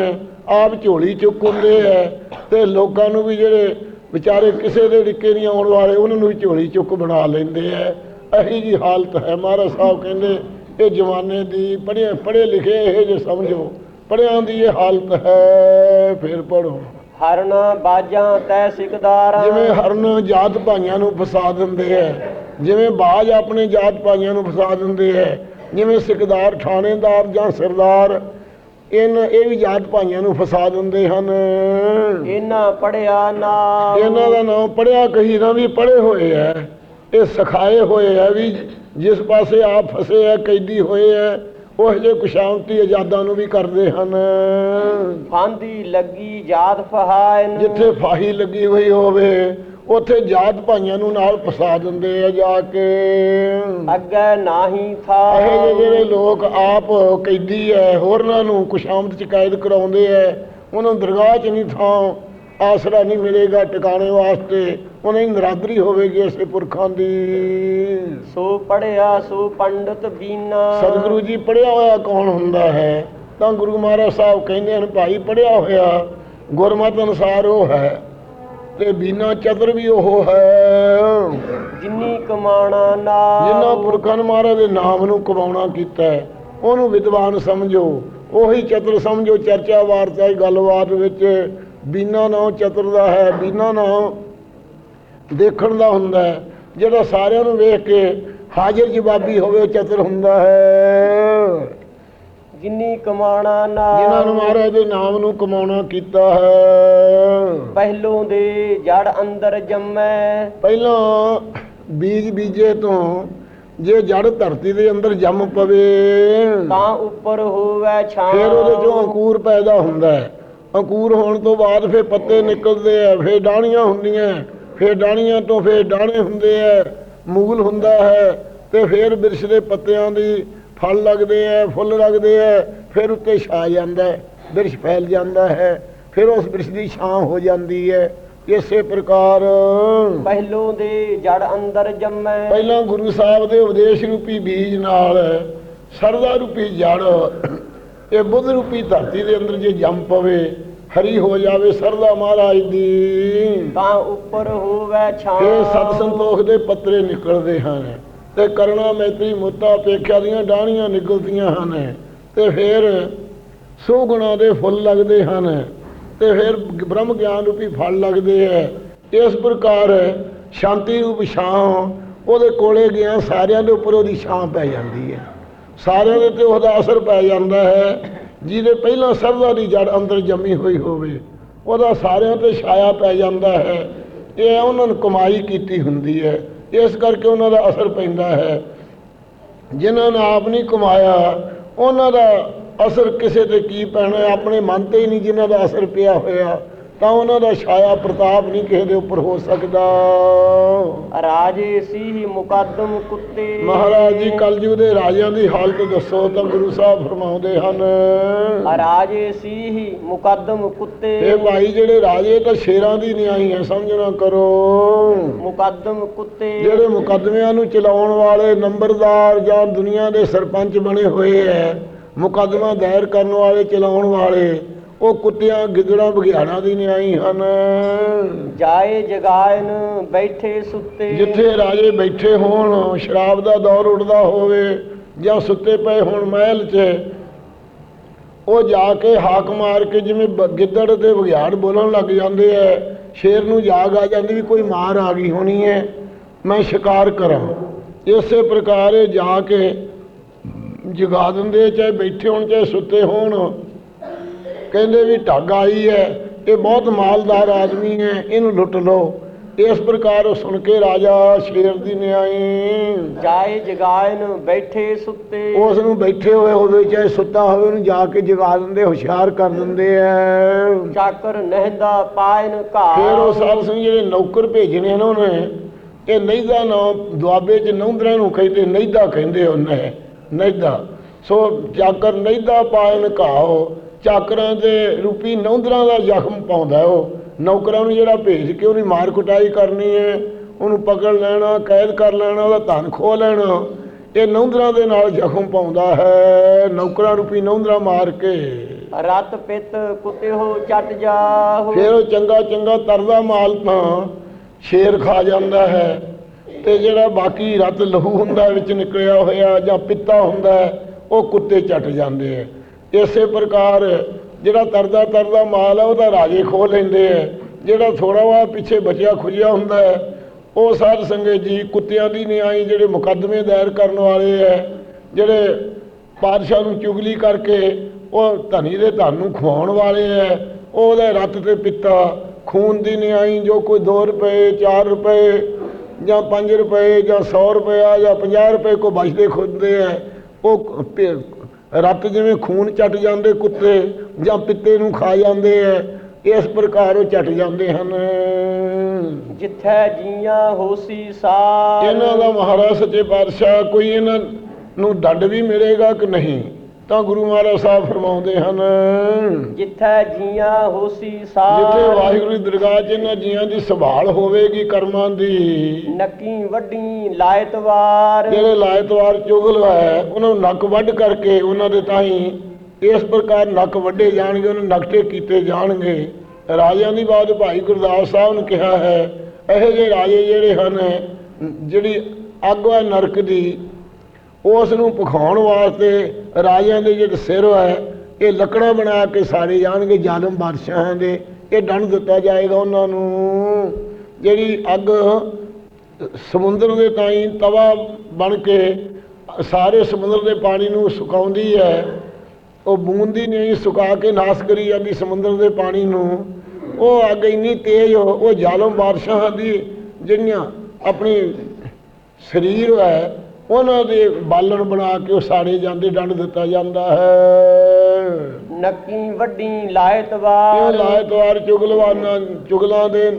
ਆਪ ਝੋਲੀ ਚੁੱਕ ਹੁੰਦੇ ਆ ਤੇ ਲੋਕਾਂ ਨੂੰ ਵੀ ਜਿਹੜੇ ਵਿਚਾਰੇ ਕਿਸੇ ਦੇ ਡਿੱਕੇ ਨਹੀਂ ਆਉਣ ਵਾਲੇ ਉਹਨਾਂ ਨੂੰ ਵੀ ਝੋਲੀ ਚੁੱਕ ਬਣਾ ਲੈਂਦੇ ਆ। ਇਹੀ ਜੀ ਹਾਲਤ ਹੈ ਮਹਾਰਾਜ ਸਾਹਿਬ ਕਹਿੰਦੇ ਇਹ ਜਮਾਨੇ ਦੀ ਪੜ੍ਹੇ ਪੜ੍ਹੇ ਲਿਖੇ ਇਹ ਜੇ ਸਮਝੋ ਪੜ੍ਹਿਆਂ ਦੀ ਇਹ ਹਾਲਤ ਹੈ ਫਿਰ ਪੜੋ ਹਰਣਾ ਬਾਜਾਂ ਤੈ ਸਿਕਦਾਰਾਂ। ਜਿਵੇਂ ਹਰਨ ਜਾਤ ਭਾਈਆਂ ਨੂੰ ਫਸਾ ਦਿੰਦੇ ਆ ਜਿਵੇਂ ਬਾਜ ਆਪਣੇ ਜਾਤ ਭਾਈਆਂ ਨੂੰ ਫਸਾ ਦਿੰਦੇ ਆ ਜਿਵੇਂ ਸਿਕਦਾਰ ਥਾਣੇਦਾਰ ਜਾਂ ਸਰਦਾਰ ਇਨ ਇਹ ਵੀ ਜਾਤ ਭਾਈਆਂ ਨੂੰ ਫਸਾ ਦਿੰਦੇ ਹਨ। ਇਹਨਾਂ ਪੜਿਆ ਨਾ। ਇਹਨਾਂ ਦਾ ਨਾਮ ਪੜਿਆ ਕਹੀ ਨਾ ਵੀ ਪੜੇ ਹੋਏ ਐ ਇਹ ਸਿਖਾਏ ਹੋਏ ਐ ਵੀ ਜਿਸ ਪਾਸੇ ਆਪ ਫਸੇ ਐ ਕੈਦੀ ਹੋਏ ਐ ਉਹ ਜਿਹੇ ਕੁਸ਼ਾਂਤੀ ਆਜ਼ਾਦਾਂ ਨੂੰ ਵੀ ਕਰਦੇ ਹਨ। ਫਾਂਦੀ ਲੱਗੀ ਜਾਤ ਫਹਾਏ ਨੂੰ ਜਿੱਥੇ ਫਾਹੀ ਲੱਗੀ ਹੋਈ ਹੋਵੇ ਉੱਥੇ ਜਾਤ ਭਾਈਆਂ ਨੂੰ ਨਾਲ ਫਸਾ ਦਿੰਦੇ ਆ ਜਾ ਕੇ। ਅੱਗੇ ਨਾਹੀ ਥਾ। ਇਹ ਜਿਹੇ ਜਿਹੜੇ ਲੋਕ ਆਪ ਕੈਦੀ ਐ ਹੋਰਨਾਂ ਨੂੰ ਕੁਸ਼ਾਮਤ ਚ ਕੈਦ ਕਰਾਉਂਦੇ ਐ ਉਹਨਾਂ ਨੂੰ ਦਰਗਾਹ ਚ ਨਹੀਂ ਥਾਂ ਆਸਰਾ ਨਹੀਂ ਮਿਲੇਗਾ ਟਿਕਾਣੇ ਵਾਸਤੇ ਉਹਨਾਂ ਦੀ ਨਰਾਦਰੀ ਹੋਵੇਗੀ ਇਸੇ ਪੁਰਖਾਂ ਦੀ। ਸੋ ਪੜਿਆ ਸੋ ਪੰਡਤ ਬੀਨਾ। ਸਤਿਗੁਰੂ ਜੀ ਪੜਿਆ ਹੋਇਆ ਕੌਣ ਹੁੰਦਾ ਹੈ? ਤਾਂ ਗੁਰੂ ਮਹਾਰਾਜ ਸਾਹਿਬ ਕਹਿੰਦੇ ਹਨ ਭਾਈ ਪੜਿਆ ਹੋਇਆ ਗੁਰਮਤਿ ਅਨੁਸਾਰ ਉਹ ਹੈ। ਤੇ ਬੀਨਾ ਚਤਰ ਵੀ ਉਹ ਹੈ। ਜਿਨੀ ਕਮਾਣਾ ਨਾ ਜਿਨ੍ਹਾਂ ਪੁਰਖਾਂ ਨੇ ਮਹਾਰਾਜ ਦੇ ਨਾਮ ਨੂੰ ਕਮਾਉਣਾ ਕੀਤਾ ਹੈ, ਉਹਨੂੰ ਵਿਦਵਾਨ ਸਮਝੋ। ਉਹੀ ਚਤੁਰ ਸਮਝੋ ਚਰਚਾ ਵਾਰਤਾ ਦੀ ਗੱਲਬਾਤ ਵਿੱਚ ਬੀਨਾ ਨਾਮ ਚਤੁਰ ਦਾ ਹੈ ਬੀਨਾ ਨਾਮ ਦੇਖਣ ਦਾ ਹੁੰਦਾ ਹੈ। ਜਿਹੜਾ ਸਾਰਿਆਂ ਨੂੰ ਵੇਖ ਕੇ ਹਾਜ਼ਰ ਜਵਾਬੀ ਹੋਵੇ ਉਹ ਚਤੁਰ ਹੁੰਦਾ ਹੈ। ਜਿਨੀ ਕਮਾਣਾ ਨਾ ਜਿਨ੍ਹਾਂ ਨੂੰ ਮਹਾਰਾਜ ਦੇ ਨਾਮ ਨੂੰ ਕਮਾਉਣਾ ਕੀਤਾ ਹੈ। ਪਹਿਲੋਂ ਦੇ ਜੜ ਅੰਦਰ ਜੰਮੈ। ਪਹਿਲਾਂ ਬੀਜ ਬੀਜੇ ਤੋਂ ਜੇ ਜੜ ਧਰਤੀ ਦੇ ਅੰਦਰ ਜੰਮ ਪਵੇ ਤਾਂ ਉੱਪਰ ਹੋਵੇ ਛਾਂ। ਫਿਰ ਉਹਦੇ ਚੋਂ ਅੰਕੂਰ ਪੈਦਾ ਹੁੰਦਾ ਹੈ। ਅੰਕੂਰ ਹੋਣ ਤੋਂ ਬਾਅਦ ਫਿਰ ਪੱਤੇ ਨਿਕਲਦੇ ਆ ਫਿਰ ਡਾਣੀਆਂ ਹੁੰਦੀਆਂ ਫਿਰ ਡਾਣੀਆਂ ਤੋਂ ਫਿਰ ਡਾਣੇ ਹੁੰਦੇ ਆ ਮੂਲ ਹੁੰਦਾ ਹੈ ਤੇ ਫਿਰ ਬਿਰਸ਼ ਦੇ ਪੱਤਿਆਂ ਦੀ ਫਲ ਲੱਗਦੇ ਆ ਫੁੱਲ ਲੱਗਦੇ ਆ ਫਿਰ ਉੱਤੇ ਛਾ ਜਾਂਦਾ ਹੈ ਬਿਰਸ਼ ਫੈਲ ਜਾਂਦਾ ਹੈ ਫਿਰ ਉਸ ਬਿਰਸ਼ ਦੀ ਛਾਂ ਹੋ ਜਾਂਦੀ ਹੈ ਇਸੇ ਪ੍ਰਕਾਰ ਪਹਿਲੋਂ ਦੇ ਜੜ ਅੰਦਰ ਜੰਮੈ। ਪਹਿਲਾਂ ਗੁਰੂ ਸਾਹਿਬ ਦੇ ਉਪਦੇਸ਼ ਰੂਪੀ ਬੀਜ ਨਾਲ ਸਰਦਾ ਰੂਪੀ ਜੜ ਇਹ ਬੁੱਧ ਰੂਪੀ ਧਰਤੀ ਦੇ ਅੰਦਰ ਜੇ ਜੰਮ ਪਵੇ ਹਰੀ ਹੋ ਜਾਵੇ ਸਰਦਾ ਮਹਾਰਾਜ ਦੀ। ਤਾਂ ਉੱਪਰ ਹੋਵੇ ਛਾਂ। ਇਹ ਸਤ ਸੰਤੋਖ ਦੇ ਪੱਤਰੇ ਨਿਕਲਦੇ ਹਨ। ਤੇ ਕਰਣਾ ਮੈਤਰੀ ਮੁੱਤਾ ਪੇਖਿਆ ਦੀਆਂ ਡਾਣੀਆਂ ਨਿਕਲਦੀਆਂ ਹਨ ਤੇ ਫਿਰ ਸੋ ਗੁਣਾ ਦੇ ਫੁੱਲ ਲੱਗਦੇ ਹਨ ਤੇ ਫਿਰ ਬ੍ਰਹਮ ਗਿਆਨ ਰੂਪੀ ਫਲ ਲੱਗਦੇ ਹੈ। ਇਸ ਪ੍ਰਕਾਰ ਸ਼ਾਂਤੀ ਰੂਪ ਛਾਂ ਉਹਦੇ ਕੋਲੇ ਗਿਆ, ਸਾਰਿਆਂ ਦੇ ਉੱਪਰ ਉਹਦੀ ਛਾਂ ਪੈ ਜਾਂਦੀ ਹੈ। ਸਾਰਿਆਂ ਦੇ ਤੇ ਉਹਦਾ ਅਸਰ ਪੈ ਜਾਂਦਾ ਹੈ, ਜਿਹਦੇ ਪਹਿਲਾਂ ਸਰਦਾ ਦੀ ਜੜ ਅੰਦਰ ਜੰਮੀ ਹੋਈ ਹੋਵੇ, ਉਹਦਾ ਸਾਰਿਆਂ ਤੇ ਛਾਇਆ ਪੈ ਜਾਂਦਾ ਹੈ। ਇਹ ਉਹਨਾਂ ਨੇ ਕਮਾਈ ਕੀਤੀ ਹੁੰਦੀ ਹੈ। ਇਸ ਕਰਕੇ ਉਹਨਾਂ ਦਾ ਅਸਰ ਪੈਂਦਾ ਹੈ। ਜਿਨ੍ਹਾਂ ਨੇ ਆਪ ਨਹੀਂ ਕਮਾਇਆ, ਉਹਨਾਂ ਦਾ ਅਸਰ ਕਿਸੇ ਤੇ ਕੀ ਪੈਣਾ ਆਪਣੇ ਮਨ ਤੇ ਹੀ ਨਹੀਂ ਜਿਨ੍ਹਾਂ ਦਾ ਅਸਰ ਪਿਆ ਹੋਇਆ। ਤਾਂ ਉਹਨਾਂ ਦਾ ਛਾਇਆ ਪ੍ਰਤਾਪ ਨਹੀਂ ਕਿਸੇ ਦੇ ਉੱਪਰ ਹੋ ਸਕਦਾ। ਰਾਜੇ ਸੀ ਮੁਕੱਦਮ ਕੁੱਤੇ। ਮਹਾਰਾਜ ਜੀ ਕਲਯੁਗ ਦੇ ਰਾਜਿਆਂ ਦੀ ਹਾਲਤ ਦੱਸੋ ਤਾਂ ਗੁਰੂ ਸਾਹਿਬ ਫਰਮਾਉਂਦੇ ਹਨ। ਰਾਜੇ ਸੀ ਮੁਕੱਦਮ ਕੁੱਤੇ। ਇਹ ਭਾਈ ਜਿਹੜੇ ਰਾਜੇ ਤਾਂ ਸ਼ੇਰਾਂ ਦੀ ਨਿਆਈ ਹੈ ਸਮਝਣਾ ਕਰੋ। ਮੁਕੱਦਮ ਕੁੱਤੇ। ਜਿਹੜੇ ਮੁਕੱਦਮਿਆਂ ਨੂੰ ਚਲਾਉਣ ਵਾਲੇ ਨੰਬਰਦਾਰ ਜਾਂ ਦੁਨੀਆ ਦੇ ਸਰਪੰਚ ਬਣੇ ਹੋਏ ਐ ਮੁਕੱਦਮਾ ਦਾਇਰ ਕਰਨ ਵਾਲੇ ਚਲਾਉਣ ਵਾਲੇ ਉਹ ਕੁੱਤਿਆਂ ਗਿੱਦੜਾਂ ਬਘਿਆੜਾਂ ਦੀ ਨਿਆਈ ਹਨ। ਜਾਏ ਜਗਾਇਨ ਬੈਠੇ ਸੁੱਤੇ। ਜਿੱਥੇ ਰਾਜੇ ਬੈਠੇ ਹੋਣ ਸ਼ਰਾਬ ਦਾ ਦੌਰ ਉੱਡਦਾ ਹੋਵੇ ਜਾਂ ਸੁੱਤੇ ਪਏ ਹੋਣ ਮਹਿਲ 'ਚ ਉਹ ਜਾ ਕੇ ਹਾਕ ਮਾਰ ਕੇ ਜਿਵੇਂ ਗਿੱਦੜ ਤੇ ਬਘਿਆੜ ਬੋਲਣ ਲੱਗ ਜਾਂਦੇ ਐ। ਸ਼ੇਰ ਨੂੰ ਜਾਗ ਆ ਜਾਂਦੀ ਵੀ ਕੋਈ ਮਾਰ ਆ ਗਈ ਹੋਣੀ ਹੈ ਮੈਂ ਸ਼ਿਕਾਰ ਕਰਾਂ। ਇਸੇ ਪ੍ਰਕਾਰ ਇਹ ਜਾ ਕੇ ਜਗਾ ਦਿੰਦੇ ਚਾਹੇ ਬੈਠੇ ਹੋਣ ਚਾਹੇ ਸੁੱਤੇ ਹੋਣ। ਕਹਿੰਦੇ ਵੀ ਢੱਗ ਆਈ ਹੈ ਇਹ ਬਹੁਤ ਮਾਲਦਾਰ ਆਦਮੀ ਹੈ ਇਹਨੂੰ ਲੁੱਟ ਲਓ। ਇਸ ਪ੍ਰਕਾਰ ਉਹ ਸੁਣ ਕੇ ਰਾਜਾ ਸ਼ੇਰ ਦੀ ਨਿਆਈ ਜਾਏ ਜਗਾਇਨ ਬੈਠੇ ਸੁੱਤੇ। ਉਸ ਨੂੰ ਬੈਠੇ ਹੋਏ ਹੋਵੇ ਚਾਹੇ ਸੁੱਤਾ ਹੋਵੇ ਉਹਨੂੰ ਜਾ ਕੇ ਜਗਾ ਦਿੰਦੇ ਹੁਸ਼ਿਆਰ ਕਰ ਦਿੰਦੇ ਐ। ਚਾਕਰ ਨਹਿੰਦਾ ਪਾਇਨ ਫਿਰ ਉਹ ਘਾਹ ਸਾਧ ਸਿੰਘ ਜਿਹੜੇ ਨੌਕਰ ਭੇਜਣੇ ਨੇ ਉਹਨੇ ਇਹ ਨੈਦਾ ਨਾਮ ਦੁਆਬੇ ਚ ਨੌਂਦਰਾਂ ਨੂੰ ਕਹਿੰਦੇ ਨੈਦਾ ਕਹਿੰਦੇ ਉਹਨੇ ਨੈਦਾ ਸੋ ਚਾਕਰ ਨੈਦਾ ਪਾਇਨ ਘਾਓ ਚਾਕਰਾਂ ਦੇ ਰੂਪੀ ਨੌਂਦਰਾਂ ਦਾ ਜ਼ਖਮ ਪਾਉਂਦਾ ਉਹ। ਨੌਕਰਾਂ ਨੂੰ ਜਿਹੜਾ ਭੇਜ ਕੇ ਉਹਦੀ ਮਾਰ ਕੁਟਾਈ ਕਰਨੀ ਹੈ ਉਹਨੂੰ ਪਕੜ ਲੈਣਾ ਕੈਦ ਕਰ ਲੈਣਾ ਉਹਦਾ ਧਨ ਖੋਹ ਲੈਣਾ ਇਹ ਨੌਂਦਰਾਂ ਦੇ ਨਾਲ ਜ਼ਖਮ ਪਾਉਂਦਾ ਹੈ ਨੌਕਰਾਂ ਰੂਪੀ ਨੌਂਦਰਾਂ ਮਾਰ ਕੇ। ਰਤ ਪਿੱਤ ਕੁੱਤੇ ਹੋ ਚੱਟ ਜਾਹੋ ਫਿਰ ਉਹ ਚੰਗਾ ਚੰਗਾ ਤਰਦਾ ਮਾਲ ਤਾਂ ਸ਼ੇਰ ਖਾ ਜਾਂਦਾ ਹੈ। ਤੇ ਜਿਹੜਾ ਬਾਕੀ ਰਤ ਲਹੂ ਹੁੰਦਾ ਵਿੱਚ ਨਿਕਲਿਆ ਹੋਇਆ ਜਾਂ ਪਿੱਤਾ ਹੁੰਦਾ ਉਹ ਕੁੱਤੇ ਚੱਟ ਜਾਂਦੇ ਐ ਇਸੇ ਪ੍ਰਕਾਰ ਜਿਹੜਾ ਤਰਦਾ ਤਰਦਾ ਮਾਲ ਹੈ ਉਹਦਾ ਰਾਜੇ ਖੋਹ ਲੈਂਦੇ ਐ ਜਿਹੜਾ ਥੋੜਾ ਵਾ ਪਿੱਛੇ ਬਚਿਆ ਖੁਜਿਆ ਹੁੰਦਾ ਹੈ, ਉਹ ਸਾਧ ਸੰਗਤ ਜੀ ਕੁੱਤਿਆਂ ਦੀ ਨਿਆਈ ਜਿਹੜੇ ਮੁਕੱਦਮੇ ਦਾਇਰ ਕਰਨ ਵਾਲੇ ਐ ਜਿਹੜੇ ਪਾਦਸ਼ਾਹ ਨੂੰ ਚੁਗਲੀ ਕਰਕੇ ਉਹ ਧਨੀ ਦੇ ਧਨ ਨੂੰ ਖਵਾਉਣ ਵਾਲੇ ਐ ਉਹਦੇ ਰੱਤ ਤੇ ਪਿੱਤਾ। ਖੂਨ ਦੀ ਨਿਆਈ ਜੋ ਕੋਈ 2 ਰੁਪਏ 4 ਰੁਪਏ ਜਾਂ 5 ਰੁਪਏ ਜਾਂ 100 ਰੁਪਇਆ ਜਾਂ 50 ਰੁਪਏ ਕੋ ਬਚਦੇ ਖੁੱਦਦੇ ਐ ਉਹ ਰੱਤ ਜਿਵੇਂ ਖੂਨ ਚੱਟ ਜਾਂਦੇ ਕੁੱਤੇ ਜਾਂ ਪਿੱਤੇ ਨੂੰ ਖਾ ਜਾਂਦੇ ਐ ਇਸ ਪ੍ਰਕਾਰ ਉਹ ਚੱਟ ਜਾਂਦੇ ਹਨ। ਜਿੱਥੈ ਜੀਆਂ ਹੋਸੀ ਸਾਰ। ਇਹਨਾਂ ਦਾ ਮਹਾਰਾਜ ਸੱਚੇ ਪਾਤਸ਼ਾਹ ਕੋਈ ਇਹਨਾਂ ਨੂੰ ਡੱਡ ਵੀ ਮਿਲੇਗਾ ਕਿ ਨਹੀਂ? ਤਾਂ ਗੁਰੂ ਮਹਾਰਾਜ ਸਾਹਿਬ ਫਰਮਾਉਂਦੇ ਹਨ ਜਿੱਥੈ ਜੀਆਂ ਹੋਸੀ ਸਾਰ ਜਿੱਥੇ ਵਾਹਿਗੁਰੂ ਦੀ ਦਰਗਾਹ 'ਚ ਇਹਨਾਂ ਜੀਆਂ ਦੀ ਸੰਭਾਲ ਹੋਵੇਗੀ ਕਰਮਾਂ ਦੀ ਨੱਕੀ ਵੱਡੀ ਲਾਇਤਵਾਰ। ਜਿਹੜੇ ਲਾਇਤਵਾਰ ਚੁਗਲ ਹੈ ਉਹਨਾਂ ਨੂੰ ਨੱਕ ਵੱਢ ਕਰਕੇ ਉਹਨਾਂ ਦੇ ਤਾਈਂ ਇਸ ਪ੍ਰਕਾਰ ਨੱਕ ਵੱਢੇ ਜਾਣਗੇ ਉਹਨਾਂ ਨਕਟੇ ਕੀਤੇ ਜਾਣਗੇ। ਰਾਜਿਆਂ ਦੀ ਬਾਤ ਭਾਈ ਗੁਰਦਾਸ ਸਾਹਿਬ ਨੇ ਕਿਹਾ ਹੈ ਇਹੋ ਜਿਹੇ ਰਾਜੇ ਜਿਹੜੇ ਹਨ ਜਿਹੜੀ ਅੱਗ ਹੈ ਨਰਕ ਦੀ ਉਸ ਨੂੰ ਪਖਾਉਣ ਵਾਸਤੇ ਰਾਜਿਆਂ ਦੇ ਜਿਹੜੇ ਸਿਰ ਹੈ, ਇਹ ਲੱਕੜਾਂ ਬਣਾ ਕੇ ਸਾਰੇ ਜਾਣਗੇ, ਜ਼ਾਲਮ ਬਾਦਸ਼ਾਹਾਂ ਦੇ। ਇਹ ਡੰਡ ਦਿੱਤਾ ਜਾਏਗਾ ਉਹਨਾਂ ਨੂੰ। ਜਿਹੜੀ ਅੱਗ ਸਮੁੰਦਰ ਦੇ ਤਾਈਂ ਤਵਾ ਬਣ ਕੇ ਸਾਰੇ ਸਮੁੰਦਰ ਦੇ ਪਾਣੀ ਨੂੰ ਸੁਕਾਉਂਦੀ ਹੈ, ਉਹ ਬੂੰਦੀ ਦੀ ਨਹੀਂ ਸੁਕਾ ਕੇ ਨਾਸ ਕਰੀ ਜਾਂਦੀ ਸਮੁੰਦਰ ਦੇ ਪਾਣੀ ਨੂੰ। ਉਹ ਅੱਗ ਇੰਨੀ ਤੇਜ਼ ਉਹ ਉਹ ਜ਼ਾਲਮ ਬਾਦਸ਼ਾਹਾਂ ਦੀ ਜਿਹੜੀਆਂ ਆਪਣੀ ਸਰੀਰ ਹੈ ਉਹਨਾਂ ਦੇ ਬਾਲਣ ਬਣਾ ਕੇ ਉਹ ਸਾੜੇ ਜਾਂਦੇ ਦੰਡ ਦਿੱਤਾ ਜਾਂਦਾ ਹੈ। ਨੱਕੀ ਵੱਡੀ ਇਹ ਲਾਇਤਵਾਰ ਲਾਇਤਵਾਰ ਚੁਗਲਵਾਨਾਂ ਚੁਗਲਾਂ ਦੇ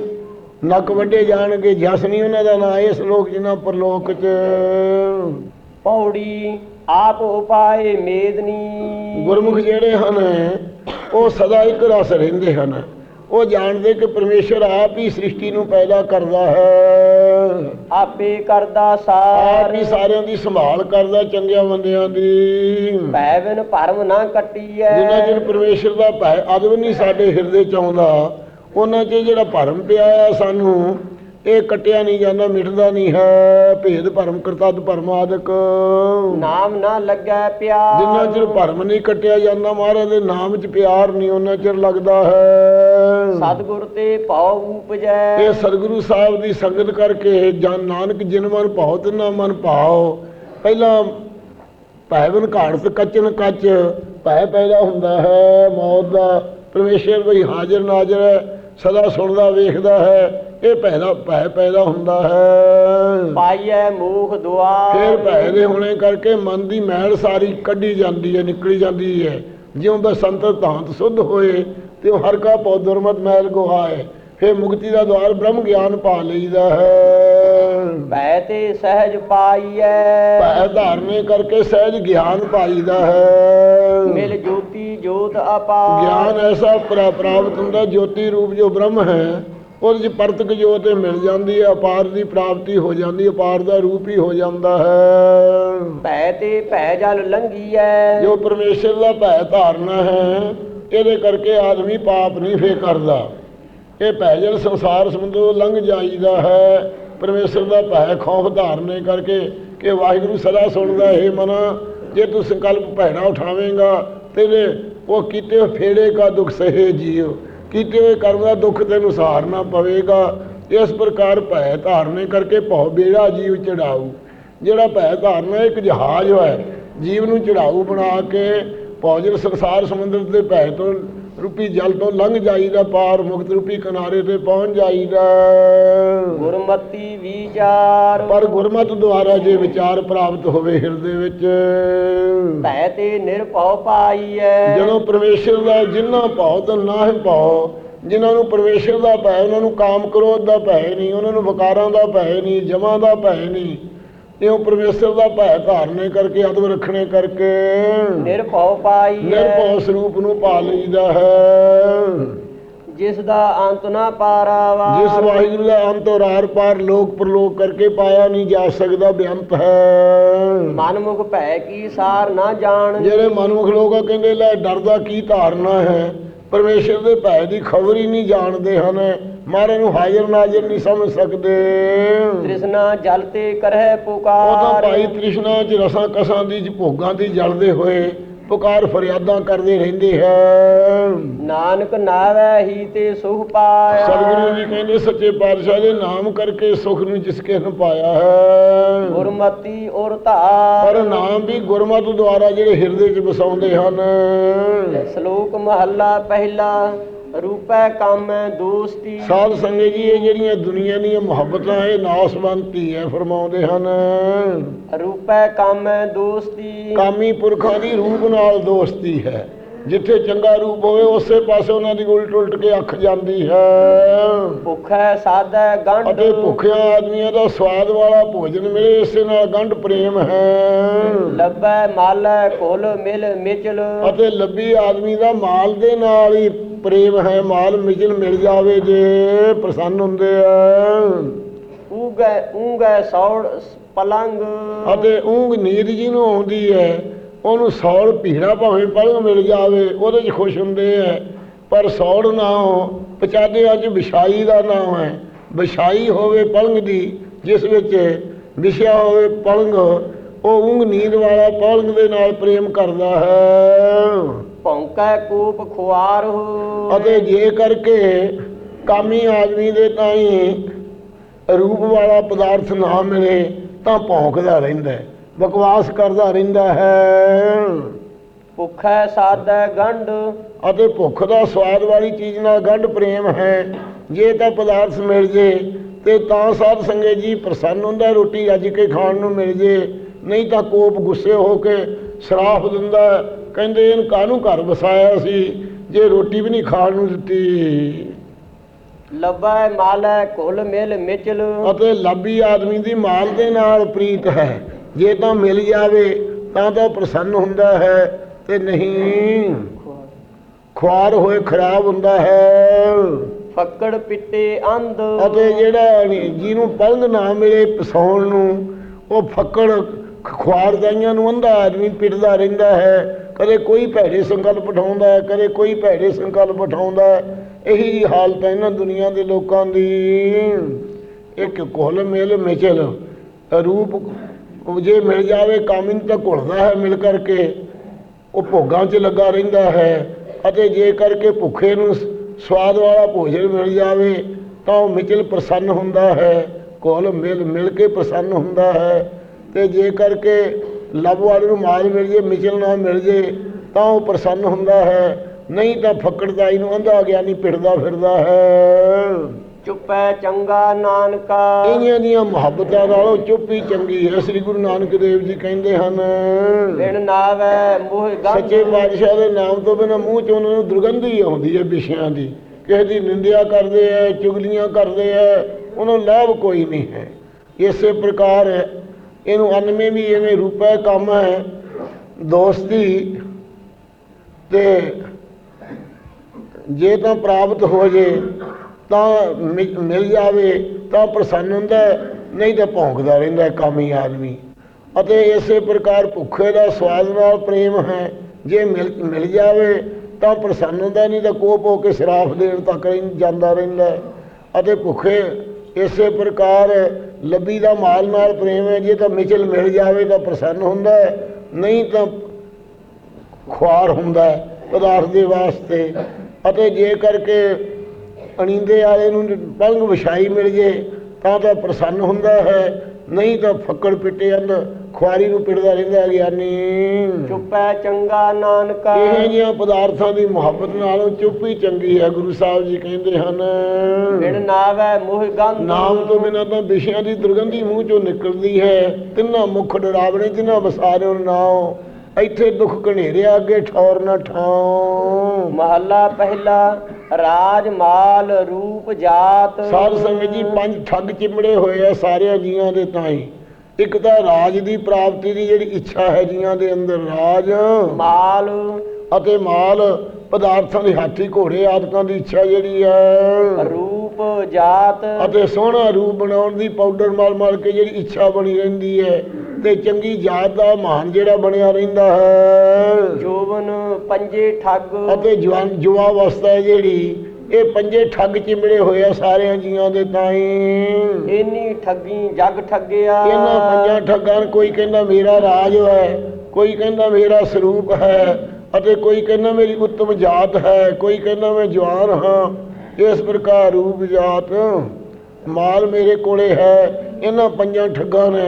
ਨੱਕ ਵੱਡੇ ਜਾਣਗੇ ਜਸ ਨਹੀਂ ਉਹਨਾਂ ਦਾ ਨਾਂ ਇਸ ਲੋਕ ਜਿਨ੍ਹਾਂ ਪਰਲੋਕ ਚ। ਪੌੜੀ ਆਪ ਉਪਾਏ ਮੇਦਨੀ। ਗੁਰਮੁਖ ਜਿਹੜੇ ਹਨ ਉਹ ਸਦਾ ਇੱਕ ਰਸ ਰਹਿੰਦੇ ਹਨ। ਉਹ ਜਾਣਦੇ ਕਿ ਪਰਮੇਸ਼ਰ ਆਪ ਹੀ ਸ੍ਰਿਸ਼ਟੀ ਨੂੰ ਪੈਦਾ ਕਰਦਾ ਹੈ। ਆਪੇ ਕਰਦਾ ਆਪ ਸਾਰ ਹੀ ਸਾਰਿਆਂ ਦੀ ਸੰਭਾਲ ਕਰਦਾ ਚੰਗਿਆਂ ਬੰਦਿਆਂ ਦੀ। ਭੈ ਬਿਨ ਭਰਮ ਨਾ ਕੱਟੀਐ। ਜਿੰਨਾ ਚਿਰ ਪਰਮੇਸ਼ਰ ਦਾ ਭੈ ਅਦਬ ਨਹੀਂ ਸਾਡੇ ਹਿਰਦੇ ਚ ਆਉਂਦਾ ਉਹਨਾਂ 'ਚ ਜਿਹੜਾ ਭਰਮ ਪਿਆ ਆ ਸਾਨੂੰ ਇਹ ਕੱਟਿਆ ਨਹੀਂ ਜਾਂਦਾ ਮਿਟਦਾ ਨਹੀਂ ਹੈ। ਭੇਦ ਭਰਮ ਕਰਤੱਦ ਭਰਮ ਆਦਿਕ। ਨਾਮ ਨਾ ਲੱਗੈ ਪਿਆਰ। ਜਿੰਨਾ ਚਿਰ ਭਰਮ ਨਹੀਂ ਕੱਟਿਆ ਜਾਂਦਾ ਮਹਾਰਾਜ ਦੇ ਨਾਮ 'ਚ ਪਿਆਰ ਨਹੀਂ ਉਹਨਾਂ ਚਿਰ ਲੱਗਦਾ ਹੈ। ਸਤਿਗੁਰ ਤੇ ਭਉ ਉਪਜੈ। ਇਹ ਸਤਿਗੁਰੂ ਸਾਹਿਬ ਦੀ ਸੰਗਤ ਕਰਕੇ ਜਨ ਨਾਨਕ ਜਿਨ ਮਨ ਭਾਉ ਤਿਨਾ ਮਨ ਭਾਉ। ਪਹਿਲਾਂ ਭੈਵਨ ਘਾੜਤ ਕੱਚਨ ਕੱਚ ਭੈ ਪੈਦਾ ਹੁੰਦਾ ਹੈ। ਮੌਤ ਦਾ ਪਰਮੇਸ਼ਰ ਵੀ ਹਾਜ਼ਰ ਨਾਜ਼ਰ ਹੈ ਸਦਾ ਸੁਣਦਾ ਵੇਖਦਾ ਹੈ। ਇਹ ਪੈਦਾ ਭੈ ਪੈਦਾ ਹੁੰਦਾ ਹੈ। ਪਾਈਐ ਮੂਖ ਦੁਆਰ ਫਿਰ ਭੈ ਦੇ ਹੋਣੇ ਕਰਕੇ ਮਨ ਦੀ ਮੈਲ ਸਾਰੀ ਕੱਢੀ ਜਾਂਦੀ ਹੈ ਨਿਕਲੀ ਜਾਂਦੀ ਹੈ। ਜਿਉਂ ਬਸੰਤ ਧਾਂਤ ਸੁਧ ਹੋਏ ਤੇ ਉਹ ਹਰ ਕਾ ਪਉ ਦੁਰਮਤ ਮੈਲ ਗੁਹਾਏ। ਫਿਰ ਮੁਕਤੀ ਦਾ ਦਵਾਰ ਬ੍ਰਹਮ ਗਿਆਨ ਪਾ ਲਈਦਾ ਹੈ। ਭੈ ਤੇ ਸਹਿਜ ਪਾਈਐ। ਭੈ ਧਾਰਨੇ ਕਰਕੇ ਸਹਿਜ ਗਿਆਨ ਪਾਈਦਾ ਹੈ। ਮਿਲ ਜੋਤੀ ਜੋਤ ਅਪਾਰ ਗਿਆਨ ਐਸਾ ਪ੍ਰਾ- ਪ੍ਰਾਪਤ ਹੁੰਦਾ ਜੋਤੀ ਰੂਪ ਜੋ ਬ੍ਰਹਮ ਹੈ ਉਹਦੇ ਚ ਪਰਤਕ ਜੋਤ ਮਿਲ ਜਾਂਦੀ ਹੈ ਅਪਾਰ ਦੀ ਪ੍ਰਾਪਤੀ ਹੋ ਜਾਂਦੀ ਹੈ ਅਪਾਰ ਦਾ ਰੂਪ ਹੀ ਹੋ ਜਾਂਦਾ ਹੈ। ਭੈ ਤੇ ਭੈ ਜਲ ਲੰਘੀਐ ਜੋ ਪਰਮੇਸ਼ਰ ਦਾ ਭੈ ਧਾਰਨਾ ਹੈ ਇਹਦੇ ਕਰਕੇ ਆਦਮੀ ਪਾਪ ਨਹੀਂ ਫੇ ਕਰਦਾ। ਇਹ ਭੈਜਲ ਸੰਸਾਰ ਸਮੁੰਦਰੋਂ ਲੰਘ ਜਾਈਦਾ ਹੈ। ਪਰਮੇਸ਼ਰ ਦਾ ਭੈ ਖੌਫ ਧਾਰਨੇ ਕਰਕੇ ਕਿ ਵਾਹਿਗੁਰੂ ਸਦਾ ਸੁਣਦਾ ਹੈ ਮਨਾ ਜੇ ਤੂੰ ਸੰਕਲਪ ਭੈੜਾ ਉਠਾਵੇਂਗਾ ਤੇਰੇ ਉਹ ਕੀਤੇ ਫੇੜੇ ਕਾ ਦੁੱਖ ਸਹੇ ਜੀਵ ਕੀਤੇ ਹੋਏ ਕਰਮ ਦਾ ਦੁੱਖ ਤੈਨੂੰ ਸਹਾਰਨਾ ਪਵੇਗਾ। ਇਸ ਪ੍ਰਕਾਰ ਭੈ ਧਾਰਨੇ ਕਰਕੇ ਭਉ ਬੇੜਾ ਜੀਵ ਚੜਾਊ। ਜਿਹੜਾ ਭੈ ਧਾਰਨਾ, ਇੱਕ ਜਹਾਜ਼ ਹੈ ਜੀਵ ਨੂੰ ਚੜਾਊ ਬਣਾ ਕੇ ਭੌਜਲ ਸੰਸਾਰ ਸਮੁੰਦਰ ਦੇ ਭੈ ਤੋਂ ਰੂਪੀ ਜਲ ਤੋਂ ਲੰਘ ਜਾਈਦਾ ਪਾਰ ਮੁਕਤ ਰੂਪੀ ਕਿਨਾਰੇ ਤੇ ਪਹੁੰਚ ਜਾਈਦਾ। ਗੁਰਮਤੀ ਵਿਚਾਰ। ਪਰ ਗੁਰਮਤ ਦੁਆਰਾ ਜੇ ਵਿਚਾਰ ਪ੍ਰਾਪਤ ਹੋਵੇ ਹਿਰਦੇ ਵਿੱਚ ਭੈ ਤੇ ਨਿਰਭਉ ਪਾਈਐ। ਜਦੋਂ ਪਰਮੇਸ਼ਰ ਦਾ ਜਿੰਨਾ ਭਾਉ ਤਾਂ ਨਾ ਹੈ ਭਾਉ। ਜਿਨ੍ਹਾਂ ਨੂੰ ਪਰਮੇਸ਼ਰ ਦਾ ਭੈ ਉਹਨਾਂ ਨੂੰ ਕਾਮ ਕ੍ਰੋਧ ਦਾ ਭੈ ਨਹੀਂ ਉਹਨਾਂ ਨੂੰ ਵਿਕਾਰਾਂ ਦਾ ਭੈ ਨਹੀਂ ਜਮਾਂ ਦਾ ਭੈ ਨਹੀਂ। ਇਉਂ ਪਰਮੇਸ਼ਰ ਦਾ ਭੈ ਧਾਰਨੇ ਕਰਕੇ ਅਦਬ ਰੱਖਣੇ ਕਰਕੇ। ਨਿਰਭਉ ਪਾਈਐ ਨਿਰਭਉ ਸਰੂਪ ਨੂੰ ਪਾ ਲਈਦਾ ਹੈ। ਜਿਸ ਦਾ ਅੰਤ ਨਾ ਪਾਰਾਵਾ ਜਿਸ ਵਾਹਿਗੁਰੂ ਦਾ ਅੰਤ ਔਰ ਆਰ ਪਾਰ ਲੋਕ ਪ੍ਰਲੋਕ ਕਰਕੇ ਪਾਇਆ ਨਹੀਂ ਜਾ ਸਕਦਾ ਬੇਅੰਤ ਹੈ। ਮਨਮੁਖ ਭੈ ਕੀ ਸਾਰ ਨਾ ਜਾਣ। ਜਿਹੜੇ ਮਨਮੁਖ ਲੋਕ ਕਹਿੰਦੇ ਲੈ ਡਰ ਦਾ ਕੀ ਧਾਰਨਾ ਹੈ? ਪਰਮੇਸ਼ਰ ਦੇ ਭੈ ਦੀ ਖਬਰ ਹੀ ਨਹੀਂ ਜਾਣਦੇ ਹਨ। ਮਹਾਰਾਜ ਨੂੰ ਹਾਜ਼ਰ ਨਾਜ਼ਰ ਨਹੀਂ ਸਮਝ ਸਕਦੇ। ਤ੍ਰਿਸ਼ਨਾ ਜਲ ਤੇ ਕਰਹਿ ਉਹ ਤਾਂ ਪੁਕਾਰ ਭਾਈ ਤ੍ਰਿਸ਼ਨਾ ਚ ਰਸਾਂ ਕਸਾਂ ਦੀ ਭੋਗਾਂ ਦੀ ਜਲਦੇ ਹੋਏ ਪੁਕਾਰ ਫਰਿਆਦਾਂ ਕਰਦੇ ਰਹਿੰਦੇ ਹੈ ਨਾਨਕ ਨਾਵੈ ਹੀ ਤੇ ਸੁਖ ਪਾਇਆ। ਸਤਿਗੁਰੂ ਜੀ ਕਹਿੰਦੇ ਸੱਚੇ ਪਾਤਸ਼ਾਹ ਦੇ ਨਾਮ ਕਰਕੇ ਸੁਖ ਨੂੰ ਜਿਸ ਕੇ ਨੂੰ ਪਾਇਆ ਹੈ। ਗੁਰਮਤੀ ਔਰ ਧਾਰ। ਪਰ ਨਾਮ ਵੀ ਗੁਰਮਤਿ ਦੁਆਰਾ ਜਿਹੜੇ ਹਿਰਦੇ 'ਚ ਵਸਾਉਂਦੇ ਹਨ। ਸ਼ਲੋਕ ਮਹੱਲਾ ਪਹਿਲਾ। ਰੂਪੈ ਕਾਮੈ ਦੋਸਤੀ। ਸਾਧ ਸੰਗਤ ਜੀ ਇਹ ਜਿਹੜੀਆਂ ਦੁਨੀਆ ਦੀਆਂ ਮੁਹੱਬਤਾਂ ਇਹ ਨਾਸਵੰਤੀ ਹੈ ਫਰਮਾਉਂਦੇ ਹਨ। ਰੂਪੈ ਕਾਮੈ ਦੋਸਤੀ। ਕਾਮੀ ਪੁਰਖਾਂ ਦੀ ਰੂਪ ਨਾਲ ਦੋਸਤੀ ਹੈ। ਜਿੱਥੇ ਚੰਗਾ ਰੂਪ ਹੋਵੇ ਉਸੇ ਪਾਸੇ ਉਹਨਾਂ ਦੀ ਉਲਟ ਉਲਟ ਕੇ ਅੱਖ ਜਾਂਦੀ ਹੈ। ਭੁਖੈ ਸਾਧੈ ਗੰਢ। ਅਤੇ ਭੁੱਖਿਆਂ ਆਦਮੀਆਂ ਦਾ ਸਵਾਦ ਵਾਲਾ ਭੋਜਨ ਮਿਲੇ ਇਸੇ ਨਾਲ ਗੰਢ ਪ੍ਰੇਮ ਹੈ। ਲੱਭੈ ਮਾਲੈ ਕੁਲ ਮਿਲ ਮਿਚਲ। ਅਤੇ ਲੱਭੀ ਆਦਮੀ ਦਾ ਮਾਲ ਦੇ ਨਾਲ ਹੀ ਪ੍ਰੇਮ ਹੈ ਮਾਲ ਮਿਜਲ ਮਿਲ ਜਾਵੇ ਜੇ ਪ੍ਰਸੰਨ ਹੁੰਦੇ ਆ। ਊਗੈ ਊਗੈ ਸੌੜ ਪਲੰਗ। ਅਤੇ ਊਂਗ ਨੀਂਦ ਜਿਹਨੂੰ ਆਉਂਦੀ ਹੈ ਉਹਨੂੰ ਸੌੜ ਭੀੜਾ ਭਾਵੇਂ ਪਲੰਗ ਮਿਲ ਜਾਵੇ ਉਹਦੇ 'ਚ ਖੁਸ਼ ਹੁੰਦੇ ਆ। ਪਰ ਸੌੜ ਨਾ ਹੋ ਪਚਾਦੇ ਅੱਜ ਵਿਛਾਈ ਦਾ ਨਾਮ ਹੈ। ਵਿਛਾਈ ਹੋਵੇ ਪਲੰਗ ਦੀ ਜਿਸ ਵਿੱਚ ਵਿਛਿਆ ਹੋਵੇ ਪਲੰਗ ਉਹ ਊਂਗ ਨੀਂਦ ਵਾਲਾ ਪਲੰਗ ਦੇ ਨਾਲ ਪ੍ਰੇਮ ਕਰਦਾ ਹੈ। ਭੌਂਕੈ ਕੂਪ ਖੁਆਰ ਹੋ। ਅਤੇ ਜੇ ਕਰਕੇ ਕਾਮੀ ਆਦਮੀ ਦੇ ਤਾਈ ਰੂਪ ਵਾਲਾ ਪਦਾਰਥ ਨਾ ਮਿਲੇ ਤਾਂ ਭੌਂਕਦਾ ਰਹਿੰਦਾ ਬਕਵਾਸ ਕਰਦਾ ਰਹਿੰਦਾ ਹੈ। ਭੁਖੈ ਸਾਧੈ ਗੰਢ। ਅਤੇ ਭੁੱਖ ਦਾ ਸਵਾਦ ਵਾਲੀ ਚੀਜ਼ ਨਾਲ ਗੰਢ ਪ੍ਰੇਮ ਹੈ। ਜੇ ਤਾਂ ਪਦਾਰਥ ਮਿਲ ਜੇ ਤੇ ਤਾਂ ਸਾਧ ਸੰਗਤ ਜੀ ਪ੍ਰਸੰਨ ਹੁੰਦਾ ਰੋਟੀ ਰੱਜ ਕੇ ਖਾਣ ਨੂੰ ਮਿਲ ਜੇ। ਨਹੀਂ ਤਾਂ ਕੋਪ ਗੁੱਸੇ ਹੋ ਕੇ ਸਰਾਫ ਦਿੰਦਾ। ਕਹਿੰਦੇ ਇਹਨ ਕਾਹਨੂੰ ਘਰ ਵਸਾਇਆ ਸੀ? ਜੇ ਰੋਟੀ ਵੀ ਨਹੀਂ ਖਾਣ ਨੂੰ ਦਿੱਤੀ। ਲੱਭੈ ਮਾਲੈ ਕੁਲ ਮਿਲ ਮਿਚਲ। ਅਤੇ ਲੱਭੀ ਆਦਮੀ ਦੀ ਮਾਲ ਦੇ ਨਾਲ ਪ੍ਰੀਤ ਹੈ। ਜੇ ਤਾਂ ਮਿਲ ਜਾਵੇ ਤਾਂ ਤਾਂ ਪ੍ਰਸੰਨ ਹੁੰਦਾ ਹੈ ਤੇ ਨਹੀਂ। ਖੁਆਰ ਹੋਏ ਖਰਾਬ ਹੁੰਦਾ ਹੈ। ਫੱਕੜ ਪਿੱਟੇ ਅੰਧ। ਅਤੇ ਜਿਹੜਾ ਜਿਹਨੂੰ ਪਲੰਗ ਨਾ ਮਿਲੇ ਪਸਾਉਣ ਨੂੰ ਉਹ ਫੱਕੜ ਖੁਆਰ ਦਾਈਆਂ ਨੂੰ ਅੰਧਾ ਆਦਮੀ ਪਿੱਟਦਾ ਰਹਿੰਦਾ ਹੈ। ਕਦੇ ਕੋਈ ਭੈੜੇ ਸੰਕਲਪ ਉਠਾਉਂਦਾ ਹੈ, ਕਦੇ ਕੋਈ ਭੈੜੇ ਸੰਕਲਪ ਉਠਾਉਂਦਾ ਹੈ। ਇਹੀ ਹਾਲਤ ਹੈ ਇਹਨਾਂ ਦੁਨੀਆ ਦੇ ਲੋਕਾਂ ਦੀ। ਇੱਕ ਕੋਲ ਮਿਲ ਮਿਚਲ, ਰੂਪ ਜੇ ਮਿਲ ਜਾਵੇ ਕਾਮਿਨ ਤਾਂ ਘੁਲਦਾ ਹੈ ਮਿਲ ਕਰਕੇ। ਉਹ ਭੋਗਾਂ 'ਚ ਲੱਗਾ ਰਹਿੰਦਾ ਹੈ ਅਤੇ ਜੇ ਕਰਕੇ ਭੁੱਖੇ ਨੂੰ ਸਵਾਦ ਵਾਲਾ ਭੋਜਨ ਮਿਲ ਜਾਵੇ, ਤਾਂ ਉਹ ਮਿਚਲ ਪ੍ਰਸੰਨ ਹੁੰਦਾ ਹੈ। ਕੋਲ ਮਿਲ ਮਿਲ ਕੇ ਪ੍ਰਸੰਨ ਹੁੰਦਾ ਹੈ। ਤੇ ਜੇ ਕਰਕੇ ਲੱਭ ਵਾਲੇ ਨੂੰ ਮਾਲ ਮਿਲ ਜੇ ਮਿਚਲ ਨਾ ਮਿਲ ਜੇ ਤਾਂ ਉਹ ਪ੍ਰਸੰਨ ਹੁੰਦਾ ਹੈ। ਨਹੀਂ ਤਾਂ ਫੱਕੜਦਾਈ ਨੂੰ ਅੰਧਾ ਗਿਆਨੀ ਪਿੜਦਾ ਫਿਰਦਾ ਹੈ। ਚੁੱਪੈ ਚੰਗਾ ਨਾਨਕਾ। ਇਹਨਾਂ ਦੀਆਂ ਮੁਹੱਬਤਾਂ ਨਾਲੋਂ ਚੁੱਪ ਹੀ ਚੰਗੀ ਹੈ ਸ੍ਰੀ ਗੁਰੂ ਨਾਨਕ ਦੇਵ ਜੀ ਕਹਿੰਦੇ ਹਨ। ਬਿਨ ਨਾਵੈ ਮੋਹ ਗੰਧ। ਸੱਚੇ ਪਾਤਸ਼ਾਹ ਦੇ ਨਾਮ ਤੋਂ ਬਿਨਾਂ ਮੂੰਹ 'ਚ ਉਹਨਾਂ ਨੂੰ ਦੁਰਗੰਧੀ ਆਉਂਦੀ ਹੈ ਵਿਸ਼ਿਆਂ ਦੀ। ਕਿਸੇ ਦੀ ਨਿੰਦਿਆ ਕਰਦੇ ਐ ਚੁਗਲੀਆਂ ਕਰਦੇ ਐ ਉਹਨਾਂ ਨੂੰ ਲਾਭ ਕੋਈ ਨਹੀਂ ਹੈ। ਇਸੇ ਪ੍ਰਕਾਰ ਇਹਨੂੰ ਅਨਮੇ ਵੀ ਐਵੇਂ ਰੂਪੈ ਕੰਮ ਹੈ, ਦੋਸਤੀ ਤੇ ਜੇ ਤਾਂ ਪ੍ਰਾਪਤ ਹੋ ਜੇ, ਤਾਂ ਮਿ- ਮਿਲ ਜਾਵੇ, ਤਾਂ ਪ੍ਰਸੰਨ ਹੁੰਦਾ ਨਹੀਂ ਤਾਂ ਭੌਂਕਦਾ ਰਹਿੰਦਾ ਹੈ ਕਾਮੀ ਆਦਮੀ। ਅਤੇ ਇਸੇ ਪ੍ਰਕਾਰ ਭੁੱਖੇ ਦਾ ਸਵਾਦ ਨਾਲ ਪ੍ਰੇਮ ਹੈ, ਜੇ ਮਿਲ ਮਿਲ ਜਾਵੇ, ਤਾਂ ਪ੍ਰਸੰਨ ਹੁੰਦਾ ਨਹੀਂ ਤਾਂ ਕੋਪ ਹੋ ਕੇ ਸ਼ਰਾਫ ਦੇਣ ਤੱਕ ਰਹਿ- ਜਾਂਦਾ ਰਹਿੰਦਾ ਅਤੇ ਭੁੱਖੇ ਇਸੇ ਪ੍ਰਕਾਰ ਲੱਭੀ ਦਾ ਮਾਲ ਨਾਲ ਪ੍ਰੇਮ ਹੈ, ਜੇ ਤਾਂ ਮਿਚਲ ਮਿਲ ਜਾਵੇ ਤਾਂ ਪ੍ਰਸੰਨ ਹੁੰਦਾ ਹੈ, ਨਹੀਂ ਤਾਂ ਖੁਆਰ ਹੁੰਦਾ ਹੈ ਪਦਾਰਥ ਦੇ ਵਾਸਤੇ। ਅਤੇ ਜੇ ਕਰਕੇ ਅਣੀਂਦੇ ਵਾਲੇ ਨੂੰ ਪਲੰਗ ਵਿਛਾਈ ਮਿਲ ਜੇ, ਤਾਂ ਤਾਂ ਪ੍ਰਸੰਨ ਹੁੰਦਾ ਹੈ ਨਹੀਂ ਤਾਂ ਫੱਕੜ ਪਿੱਟੇ ਅੰਦ ਖੁਆਰੀ ਨੂੰ ਪਿੜਦਾ ਰਹਿੰਦਾ ਗਿਆਨੀ। ਚੁੱਪੈ ਚੰਗਾ ਨਾਨਕਾ। ਇਹ ਜਿਹੀਆਂ ਪਦਾਰਥਾਂ ਦੀ ਮੁਹੱਬਤ ਨਾਲੋਂ ਚੁੱਪ ਹੀ ਚੰਗੀ ਹੈ ਗੁਰੂ ਸਾਹਿਬ ਜੀ ਕਹਿੰਦੇ ਹਨ। ਬਿਨ ਨਾਵੈ ਮੋਹ ਗੰਧ। ਨਾਮ ਤੋਂ ਬਿਨਾਂ ਤਾਂ ਵਿਸ਼ਿਆਂ ਦੀ ਦੁਰਗੰਧੀ ਮੂੰਹ ਚੋਂ ਨਿਕਲਦੀ ਹੈ। ਤਿੰਨਾਂ ਮੁਖ ਡਰਾਵਣੇ ਜਿਨ੍ਹਾਂ ਵਸਾਰਿਓ ਨਾਉ। ਇੱਥੇ ਦੁੱਖ ਘਨੇਰਿਆ ਅੱਗੇ ਠੌਰ ਨਾ ਠਾਉ। ਮਹੱਲਾ ਪਹਿਲਾ ਰਾਜ ਮਾਲ ਰੂਪ ਜਾਤ। ਸਾਧ ਸੰਗਤ ਜੀ ਪੰਜ ਠੱਗ ਚਿਮੜੇ ਹੋਏ ਆ ਸਾਰਿਆਂ ਜੀਆਂ ਦੇ ਤਾਈ ਇੱਕ ਤਾਂ ਰਾਜ ਦੀ ਪ੍ਰਾਪਤੀ ਦੀ ਜਿਹੜੀ ਇੱਛਾ ਹੈ ਜੀਆਂ ਦੇ ਅੰਦਰ ਰਾਜ। ਮਾਲ। ਅਤੇ ਮਾਲ ਪਦਾਰਥਾਂ ਦੇ ਹਾਥੀ ਘੋੜੇ ਆਦਿਕਾਂ ਦੀ ਇੱਛਾ ਜਿਹੜੀ ਹੈ ਰੂਪ ਜਾਤ। ਅਤੇ ਸੋਹਣਾ ਰੂਪ ਬਣਾਉਣ ਦੀ ਪਾਊਡਰ ਮਾਲ ਮਾਲ ਕੇ ਜਿਹੜੀ ਇੱਛਾ ਬਣੀ ਰਹਿੰਦੀ ਹੈ। ਤੇ ਚੰਗੀ ਜਾਤ ਦਾ ਮਹਾਨ ਜਿਹੜਾ ਬਣਿਆ ਰਹਿੰਦਾ ਹੈ। ਜੋਵਨ ਪੰਜੇ ਠੱਗ। ਅਤੇ ਜਵਾਨ ਜੁਵਾ ਅਵਸਥਾ ਹੈ ਜਿਹੜੀ ਇਹ ਪੰਜੇ ਠੱਗ ਚਿਮੜੇ ਹੋਏ ਆ ਸਾਰਿਆਂ ਜੀਆਂ ਦੇ ਤਾਈ। ਇੰਨੀ ਠੱਗੀ ਜਗ ਠੱਗਿਆ। ਇਹਨਾਂ ਪੰਜਾਂ ਠੱਗਾਂ ਨੂੰ ਕੋਈ ਕਹਿੰਦਾ ਮੇਰਾ ਰਾਜ ਹੈ ਕੋਈ ਕਹਿੰਦਾ ਮੇਰਾ ਸਰੂਪ ਹੈ ਅਤੇ ਕੋਈ ਕਹਿੰਦਾ ਮੇਰੀ ਉੱਤਮ ਜਾਤ ਹੈ ਕੋਈ ਕਹਿੰਦਾ ਮੈਂ ਜਵਾਨ ਹਾਂ। ਇਸ ਪ੍ਰਕਾਰ ਰੂਪ ਜਾਤ ਮਾਲ ਮੇਰੇ ਕੋਲੇ ਹੈ ਇਹਨਾਂ ਪੰਜਾਂ ਠੱਗਾਂ ਨੇ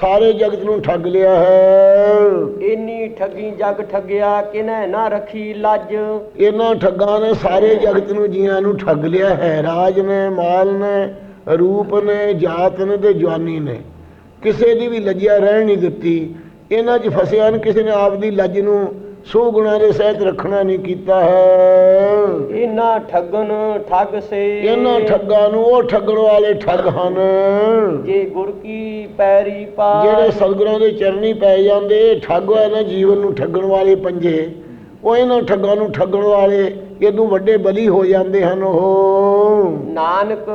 ਸਾਰੇ ਜਗਤ ਨੂੰ ਠੱਗ ਲਿਆ ਹੈ। ਇੰਨੀ ਠੱਗੀ ਜਗ ਠੱਗਿਆ ਕਿਨੈ ਨਾ ਰੱਖੀ ਲੱਜ? ਇਹਨਾਂ ਠੱਗਾਂ ਨੇ ਸਾਰੇ ਜਗਤ ਨੂੰ ਜੀਆਂ ਨੂੰ ਠੱਗ ਲਿਆ ਹੈ। ਰਾਜ ਨੇ ਮਾਲ ਨੇ ਰੂਪ ਨੇ ਜਾਤ ਨੇ ਤੇ ਜਵਾਨੀ ਨੇ। ਕਿਸੇ ਦੀ ਵੀ ਲੱਜਿਆ ਰਹਿਣ ਨਹੀਂ ਦਿੱਤੀ। ਇਹਨਾਂ 'ਚ ਫਸਿਆ ਨੇ ਕਿਸੇ ਨੇ ਆਪ ਦੀ ਲੱਜ ਨੂੰ ਸੋ ਗੁਣਾ ਦੇ ਸਹਿਤ ਰੱਖਣਾ ਨਹੀਂ ਕੀਤਾ ਹੈ। ਇਹਨਾਂ ਠੱਗਨ ਠੱਗ ਸੇ। ਇਹਨਾਂ ਠੱਗਾਂ ਨੂੰ ਉਹ ਠੱਗਣ ਵਾਲੇ ਠੱਗ ਹਨ। ਜੇ ਗੁਰ ਕੀ ਪੈਰੀ ਪਾ ਜਿਹੜੇ ਸਤਿਗੁਰਾਂ ਦੇ ਚਰਨੀ ਪੈ ਜਾਂਦੇ ਇਹ ਠੱਗ ਹੋਏ ਨਾ ਜੀਵਨ ਨੂੰ ਠੱਗਣ ਵਾਲੇ ਪੰਜੇ। ਉਹ ਇਹਨਾਂ ਠੱਗਾਂ ਨੂੰ ਠੱਗਣ ਵਾਲੇ ਇਦੋਂ ਵੱਡੇ ਬਲੀ ਹੋ ਜਾਂਦੇ ਹਨ ਉਹ। ਨਾਨਕ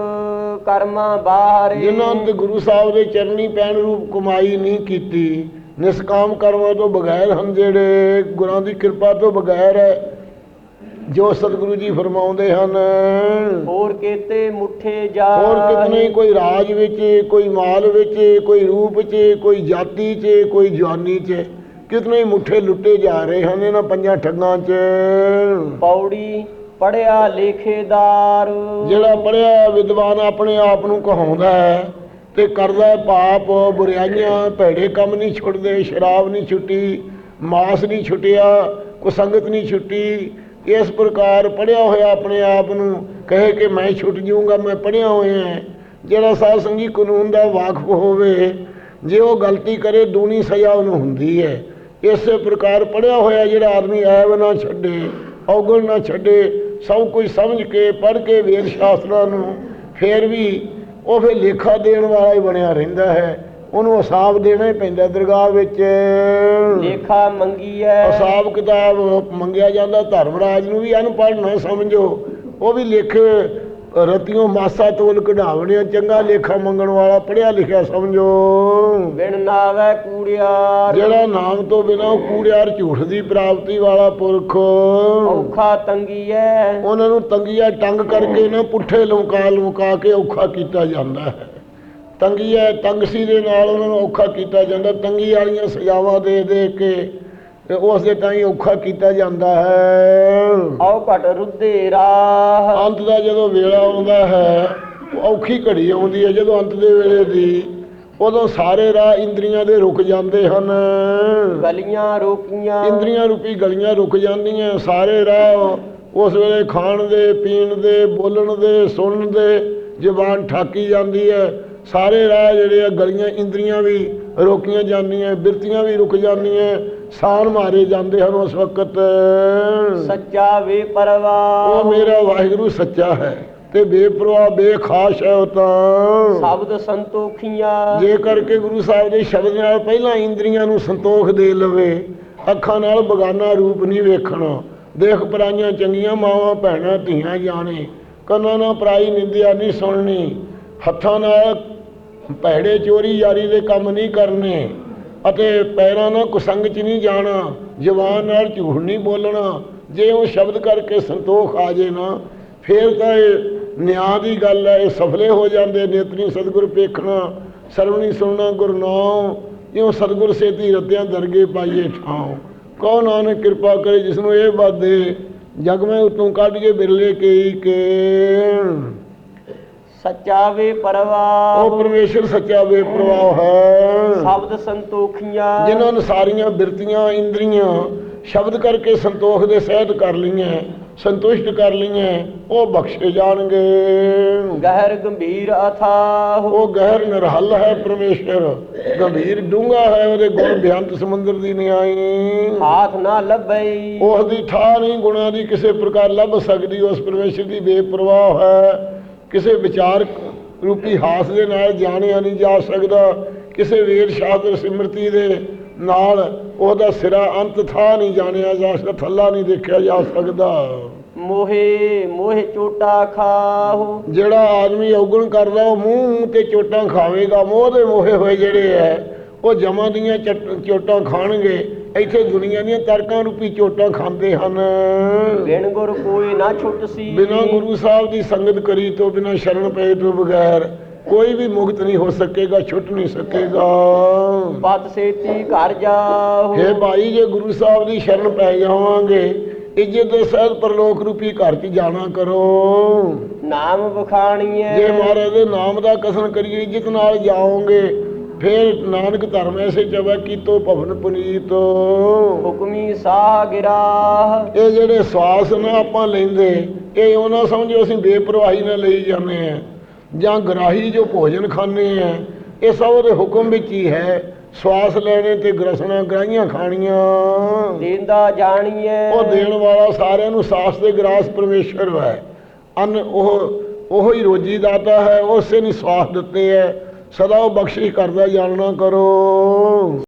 ਕਰਮਾਂ ਬਾਹਰ ਜਿਨ੍ਹਾਂ ਨੇ ਗੁਰੂ ਸਾਹਿਬ ਦੇ ਚਰਨੀ ਪੈਣ ਰੂਪ ਕਮਾਈ ਨਹੀਂ ਕੀਤੀ ਨਿਸਕਾਮ ਕਰਮਾਂ ਤੋਂ ਬਗੈਰ ਹਨ ਜਿਹੜੇ ਗੁਰਾਂ ਦੀ ਕਿਰਪਾ ਤੋਂ ਬਗੈਰ ਹੈ ਜੋ ਸਤਿਗੁਰੂ ਜੀ ਫਰਮਾਉਂਦੇ ਹਨ। ਹੋਰ ਕੀਤੇ ਮੁੱਠੇ ਜਾ ਹੋਰ ਕਿਤਨੇ ਕੋਈ ਰਾਜ ਵਿੱਚ ਕੋਈ ਮਾਲ ਵਿੱਚ ਕੋਈ ਰੂਪ ਵਿੱਚ ਕੋਈ ਜਾਤੀ 'ਚ ਕੋਈ ਜਵਾਨੀ 'ਚ ਕਿਤਨੇ ਮੁੱਠੇ ਲੁੱਟੇ ਜਾ ਰਹੇ ਹਨ ਇਹਨਾਂ ਪੰਜਾਂ ਠੱਗਾਂ 'ਚ। ਪੌੜੀ ਪੜਿਆ ਲੇਖੇਦਾਰ ਜਿਹੜਾ ਪੜਿਆ ਵਿਦਵਾਨ ਆਪਣੇ ਆਪ ਨੂੰ ਕਹਾਉਂਦਾ ਹੈ ਤੇ ਕਰਦਾ ਪਾਪ, ਬੁਰਾਈਆਂ, ਭੈੜੇ ਕੰਮ ਨਹੀਂ ਛੁੱਟਦੇ, ਸ਼ਰਾਬ ਨਹੀਂ ਛੁੱਟੀ, ਮਾਸ ਨਹੀਂ ਛੁੱਟਿਆ ਕੁਸੰਗਤ ਨਹੀਂ ਛੁੱਟੀ। ਇਸ ਪ੍ਰਕਾਰ ਪੜਿਆ ਹੋਇਆ ਆਪਣੇ ਆਪ ਨੂੰ, ਕਹੇ ਕਿ ਮੈਂ ਛੁੱਟ ਜਾਊਂਗਾ, ਮੈਂ ਪੜਿਆ ਹੋਇਆ ਜਿਹੜਾ ਸਾਧ ਸੰਗੀ ਕਾਨੂੰਨ ਦਾ ਵਾਕਫ ਹੋਵੇ, ਜੇ ਉਹ ਗਲਤੀ ਕਰੇ, ਦੂਣੀ ਸਜ਼ਾ ਉਹਨੂੰ ਹੁੰਦੀ ਹੈ। ਇਸੇ ਪ੍ਰਕਾਰ ਪੜਿਆ ਹੋਇਆ ਜਿਹੜਾ ਆਦਮੀ ਐਬ ਨਾ ਛੱਡੇ, ਔਗਣ ਨਾ ਛੱਡੇ, ਸਭ ਕੁਝ ਸਮਝ ਕੇ, ਪੜ੍ਹ ਕੇ ਵੇਦ ਸ਼ਾਸਤਰਾਂ ਨੂੰ, ਫੇਰ ਵੀ ਉਹ ਫਿਰ ਲੇਖਾ ਦੇਣ ਵਾਲਾ ਹੀ ਬਣਿਆ ਰਹਿੰਦਾ ਹੈ। ਉਹਨੂੰ ਹਿਸਾਬ ਦੇਣਾ ਹੀ ਪੈਂਦਾ ਦਰਗਾਹ ਵਿੱਚ। ਲੇਖਾ ਮੰਗੀਐ। ਹਿਸਾਬ ਕਿਤਾਬ ਮੰਗਿਆ ਜਾਂਦਾ ਧਰਮਰਾਜ ਨੂੰ ਵੀ ਅਨਪੜ੍ਹ ਨਾ ਸਮਝੋ। ਉਹ ਵੀ ਲਿਖ ਰਤੀਆਂ ਮਾਸਾ ਤੋਲ ਕਢਾਵਣਿਆ ਚੰਗਾ ਲੇਖਾ ਮੰਗਣ ਵਾਲਾ ਪੜਿਆ ਲਿਖਿਆ ਸਮਝੋ। ਬਿਨ ਨਾਵੈ ਕੂੜਿਆਰ। ਜਿਹੜਾ ਨਾਮ ਤੋਂ ਬਿਨਾਂ ਕੂੜਿਆਰ ਝੂਠ ਦੀ ਪ੍ਰਾਪਤੀ ਵਾਲਾ ਪੁਰਖ। ਔਖਾ ਤੰਗੀਐ। ਉਹਨਾਂ ਨੂੰ ਤੰਗੀਆ ਟੰਗ ਕਰਕੇ ਨਾ ਪੁੱਠੇ ਲਮਕਾ ਲਮਕਾ ਕੇ ਔਖਾ ਕੀਤਾ ਜਾਂਦਾ ਹੈ। ਤੰਗੀਆ ਤੰਗਸੀ ਦੇ ਨਾਲ ਉਹਨਾਂ ਨੂੰ ਔਖਾ ਕੀਤਾ ਜਾਂਦਾ। ਤੰਗੀ ਵਾਲੀਆਂ ਸਜ਼ਾਵਾਂ ਦੇ ਦੇ ਕੇ ਤੇ ਉਸ ਦੇ ਤਾਂ ਹੀ ਔਖਾ ਕੀਤਾ ਜਾਂਦਾ ਹੈ। ਔ ਘਟ ਰੁੱਦੇ ਰਾਹ। ਅੰਤ ਦਾ ਜਦੋਂ ਵੇਲਾ ਆਉਂਦਾ ਹੈ ਔਖੀ ਘੜੀ ਆਉਂਦੀ ਹੈ ਜਦੋਂ ਅੰਤ ਦੇ ਵੇਲੇ ਦੀ ਉਦੋਂ ਸਾਰੇ ਰਾਹ ਇੰਦਰੀਆਂ ਦੇ ਰੁਕ ਜਾਂਦੇ ਹਨ। ਗਲੀਆਂ ਰੋਕੀਆਂ। ਇੰਦਰੀਆਂ ਰੂਪੀ ਗਲੀਆਂ ਰੁਕ ਜਾਂਦੀਆਂ ਸਾਰੇ ਰਾਹ ਉਸ ਵੇਲੇ ਖਾਣ ਦੇ ਪੀਣ ਦੇ ਬੋਲਣ ਦੇ ਸੁਣਨ ਦੇ ਜ਼ੁਬਾਨ ਠਾਕੀ ਜਾਂਦੀ ਹੈ। ਸਾਰੇ ਰਾਹ ਜਿਹੜੇ ਆ ਗਲੀਆਂ ਇੰਦਰੀਆਂ ਵੀ ਰੋਕੀਆਂ ਜਾਂਦੀਆਂ ਬਿਰਤੀਆਂ ਵੀ ਰੁਕ ਜਾਂਦੀਆਂ। ਸਾਨ ਮਾਰੇ ਜਾਂਦੇ ਹਨ ਉਸ ਵਕਤ। ਸੱਚਾ ਵੇ ਪਰਵਾਹ ਉਹ ਮੇਰਾ ਵਾਹਿਗੁਰੂ ਸੱਚਾ ਹੈ ਤੇ ਬੇਪਰਵਾਹ ਬੇਖਾਸ ਹੈ ਉਹ ਤਾਂ। ਸ਼ਬਦ ਸੰਤੋਖੀਆਂ। ਜੇ ਕਰਕੇ ਗੁਰੂ ਸਾਹਿਬ ਦੇ ਸ਼ਬਦ ਨਾਲ ਪਹਿਲਾਂ ਇੰਦਰੀਆਂ ਨੂੰ ਸੰਤੋਖ ਦੇ ਲਵੇ ਅੱਖਾਂ ਨਾਲ ਬਗਾਨਾ ਰੂਪ ਨਹੀਂ ਵੇਖਣਾ। ਦੇਖ ਪਰਾਈਆਂ ਚੰਗੀਆਂ ਮਾਵਾਂ ਭੈਣਾਂ ਧੀਆਂ ਜਾਣੇ। ਕੰਨਾਂ ਨਾਲ ਪਰਾਈ ਨਿੰਦਿਆ ਨਹੀਂ ਸੁਣਨੀ। ਹੱਥਾਂ ਨਾਲ ਭੈੜੇ ਚੋਰੀ ਯਾਰੀ ਦੇ ਕੰਮ ਨਹੀਂ ਕਰਨੇ। ਅਤੇ ਪੈਰਾਂ ਨਾਲ ਕੁਸੰਗ ਚ ਨਹੀਂ ਜਾਣਾ, ਜ਼ੁਬਾਨ ਨਾਲ ਝੂਠ ਨਹੀਂ ਬੋਲਣਾ, ਜੇ ਉਹ ਸ਼ਬਦ ਕਰਕੇ ਸੰਤੋਖ ਆ ਜੇ ਨਾ, ਫੇਰ ਤਾਂ ਇਹ ਨਿਆਂ ਦੀ ਗੱਲ ਹੈ, ਇਹ ਸਫਲੇ ਹੋ ਜਾਂਦੇ ਨੇਤਰੀ ਸਤਿਗੁਰ ਪੇਖਣਾ, ਸਰਵਣੀ ਸੁਣਨਾ ਗੁਰ ਨਾਮ ਇਉਂ ਸਤਿਗੁਰ ਸੇਤੀ ਰਤਿਆਂ ਦਰਗੇ ਪਾਈਏ ਠਾਉ। ਕਉ ਨਾਨਕ ਕਿਰਪਾ ਕਰੇ ਜਿਸ ਨੂੰ ਇਹ ਬਾਦੇ ਜਗ ਮੈਂ ਉਤੋਂ ਕੱਢ ਕੇ ਬਿਰਲੇ ਕਈ ਕੇ ਸੱਚਾ ਵੇ ਉਹ ਪਰਵਾਹ ਪਰਮੇਸ਼ਰ ਸੱਚਾ ਬੇਪਰਵਾਹ ਹੈ। ਸ਼ਬਦ ਸੰਤੋਖੀਆਂ। ਜਿਨ੍ਹਾਂ ਨੇ ਸਾਰੀਆਂ ਬਿਰਤੀਆਂ ਇੰਦਰੀਆਂ ਸ਼ਬਦ ਕਰਕੇ ਸੰਤੋਖ ਦੇ ਸਹਿਤ ਕਰ ਲਈਆਂ ਸੰਤੁਸ਼ਟ ਕਰ ਲਈਆਂ ਉਹ ਬਖਸ਼ੇ ਜਾਣਗੇ। ਗਹਿਰ ਗੰਭੀਰ ਅਥਾਹ ਉਹ ਗਹਿਰ ਨਿਰਹਲ ਹੈ ਪਰਮੇਸ਼ਰ। ਗੰਭੀਰ ਡੂੰਘਾ ਹੈ ਉਹਦੇ ਗੁਣ ਬਿਆੰਤ ਸਮੁੰਦਰ ਦੀ ਨਿਆਈ। ਹਾਥ ਨਾ ਲੱਭਈ। ਉਸ ਦੀ ਠਾਹ ਨਹੀਂ ਗੁਣਾਂ ਦੀ ਕਿਸੇ ਪ੍ਰਕਾਰ ਲੱਭ ਸਕਦੀ ਉਸ ਪਰਮੇਸ਼ਰ ਦੀ ਬੇਪਰਵਾਹ ਹੈ। ਕਿਸੇ ਵਿਚਾਰ ਰੂਪੀ ਹਾਸ ਦੇ ਨਾਲ ਜਾਣਿਆ ਨਹੀਂ ਜਾ ਸਕਦਾ। ਕਿਸੇ ਵੇਦ ਸ਼ਾਸਤਰ ਸਿਮਰਤੀ ਦੇ ਨਾਲ ਉਹਦਾ ਸਿਰਾ ਅੰਤ ਥਾ ਨਹੀਂ ਜਾਣਿਆ ਜਾ ਸਕਦਾ ਥੱਲਾ ਨਹੀਂ ਦੇਖਿਆ ਜਾ ਸਕਦਾ। ਮੋਹੇ ਮੋਹੇ ਚੋਟਾ ਖਾਹੂ। ਜਿਹੜਾ ਆਦਮੀ ਔਗਣ ਕਰਦਾ ਉਹ ਮੂੰਹ ਤੇ ਚੋਟਾਂ ਖਾਵੇਗਾ। ਮੋਹ ਦੇ ਮੋਹੇ ਹੋਏ ਜਿਹੜੇ ਐ ਉਹ ਜਮਾਂ ਦੀਆਂ ਚੋਟਾਂ ਖਾਣਗੇ। ਇੱਥੇ ਦੁਨੀਆ ਦੀਆਂ ਤਰਕਾਂ ਰੂਪੀ ਚੋਟਾਂ ਖਾਂਦੇ ਹਨ। ਬਿਨ ਗੁਰ ਕੋਈ ਨਾ ਛੁੱਟ ਸੀ। ਬਿਨਾਂ ਗੁਰੂ ਸਾਹਿਬ ਦੀ ਸੰਗਤ ਕਰੀ ਤੋਂ ਬਿਨਾਂ ਸ਼ਰਨ ਪਏ ਤੋਂ ਬਗੈਰ ਕੋਈ ਵੀ ਮੁਕਤ ਨਹੀਂ ਹੋ ਸਕੇਗਾ ਛੁੱਟ ਨਹੀਂ ਸਕੇਗਾ। ਪਤ ਸੇਤੀ ਘਰ ਜਾਹੂ हे ਭਾਈ ਜੇ ਗੁਰੂ ਸਾਹਿਬ ਦੀ ਸ਼ਰਨ ਪੈ ਜਾਵਾਂਗੇ ਇੱਜ਼ਤ ਦੇ ਸਹਿਤ ਪਰਲੋਕ ਰੂਪੀ ਘਰ 'ਚ ਜਾਣਾ ਕਰੋ। ਨਾਮ ਵਖਾਣੀਐ। ਜੇ ਮਹਾਰਾਜ ਦੇ ਨਾਮ ਦਾ ਕਸਨ ਕਰੀਏ ਇੱਜ਼ਤ ਨਾਲ ਜਾਓਗੇ ਫਿਰ ਨਾਨਕ ਧਰਮ ਐਸੇ ਚਵਾ ਕੀਤੋ ਭਵਨ ਪੁਨੀਤ। ਹੁਕਮੀ ਗਿਰਾਹ ਇਹ ਜਿਹੜੇ ਸਵਾਸ ਨਾ ਆਪਾਂ ਲੈਂਦੇ ਇਹ ਉਹਨਾਂ ਸਮਝੋ ਅਸੀਂ ਬੇਪਰਵਾਹੀ ਨਾਲ ਲਈ ਜਾਂਦੇ ਆ ਜਾਂ ਗਰਾਹੀ ਜੋ ਭੋਜਨ ਖਾਂਦੇ ਆ ਇਹ ਸਭ ਉਹਦੇ ਹੁਕਮ ਵਿੱਚ ਹੀ ਹੈ। ਸਵਾਸ ਲੈਣੇ ਤੇ ਗਰਸਣਾ ਗਰਾਹੀਆਂ ਖਾਣੀਆਂ। ਦੇਂਦਾ ਜਾਣੀਐ ਉਹ ਦੇਣ ਵਾਲਾ ਸਾਰਿਆਂ ਨੂੰ ਸਾਸ ਦੇ ਗਰਾਸ ਪਰਮੇਸ਼ਰ ਹੈ। ਅਨ ਉਹ ਉਹ ਹੀ ਰੋਜੀ ਦਾਤਾ ਹੈ ਉਸੇ ਨੇ ਸਵਾਸ ਦਿੱਤੇ ਹੈ। ਸਦਾ ਉਹ ਬਖਸ਼ਿਸ਼ ਕਰਦਾ ਜਾਣਨਾ ਕਰੋ।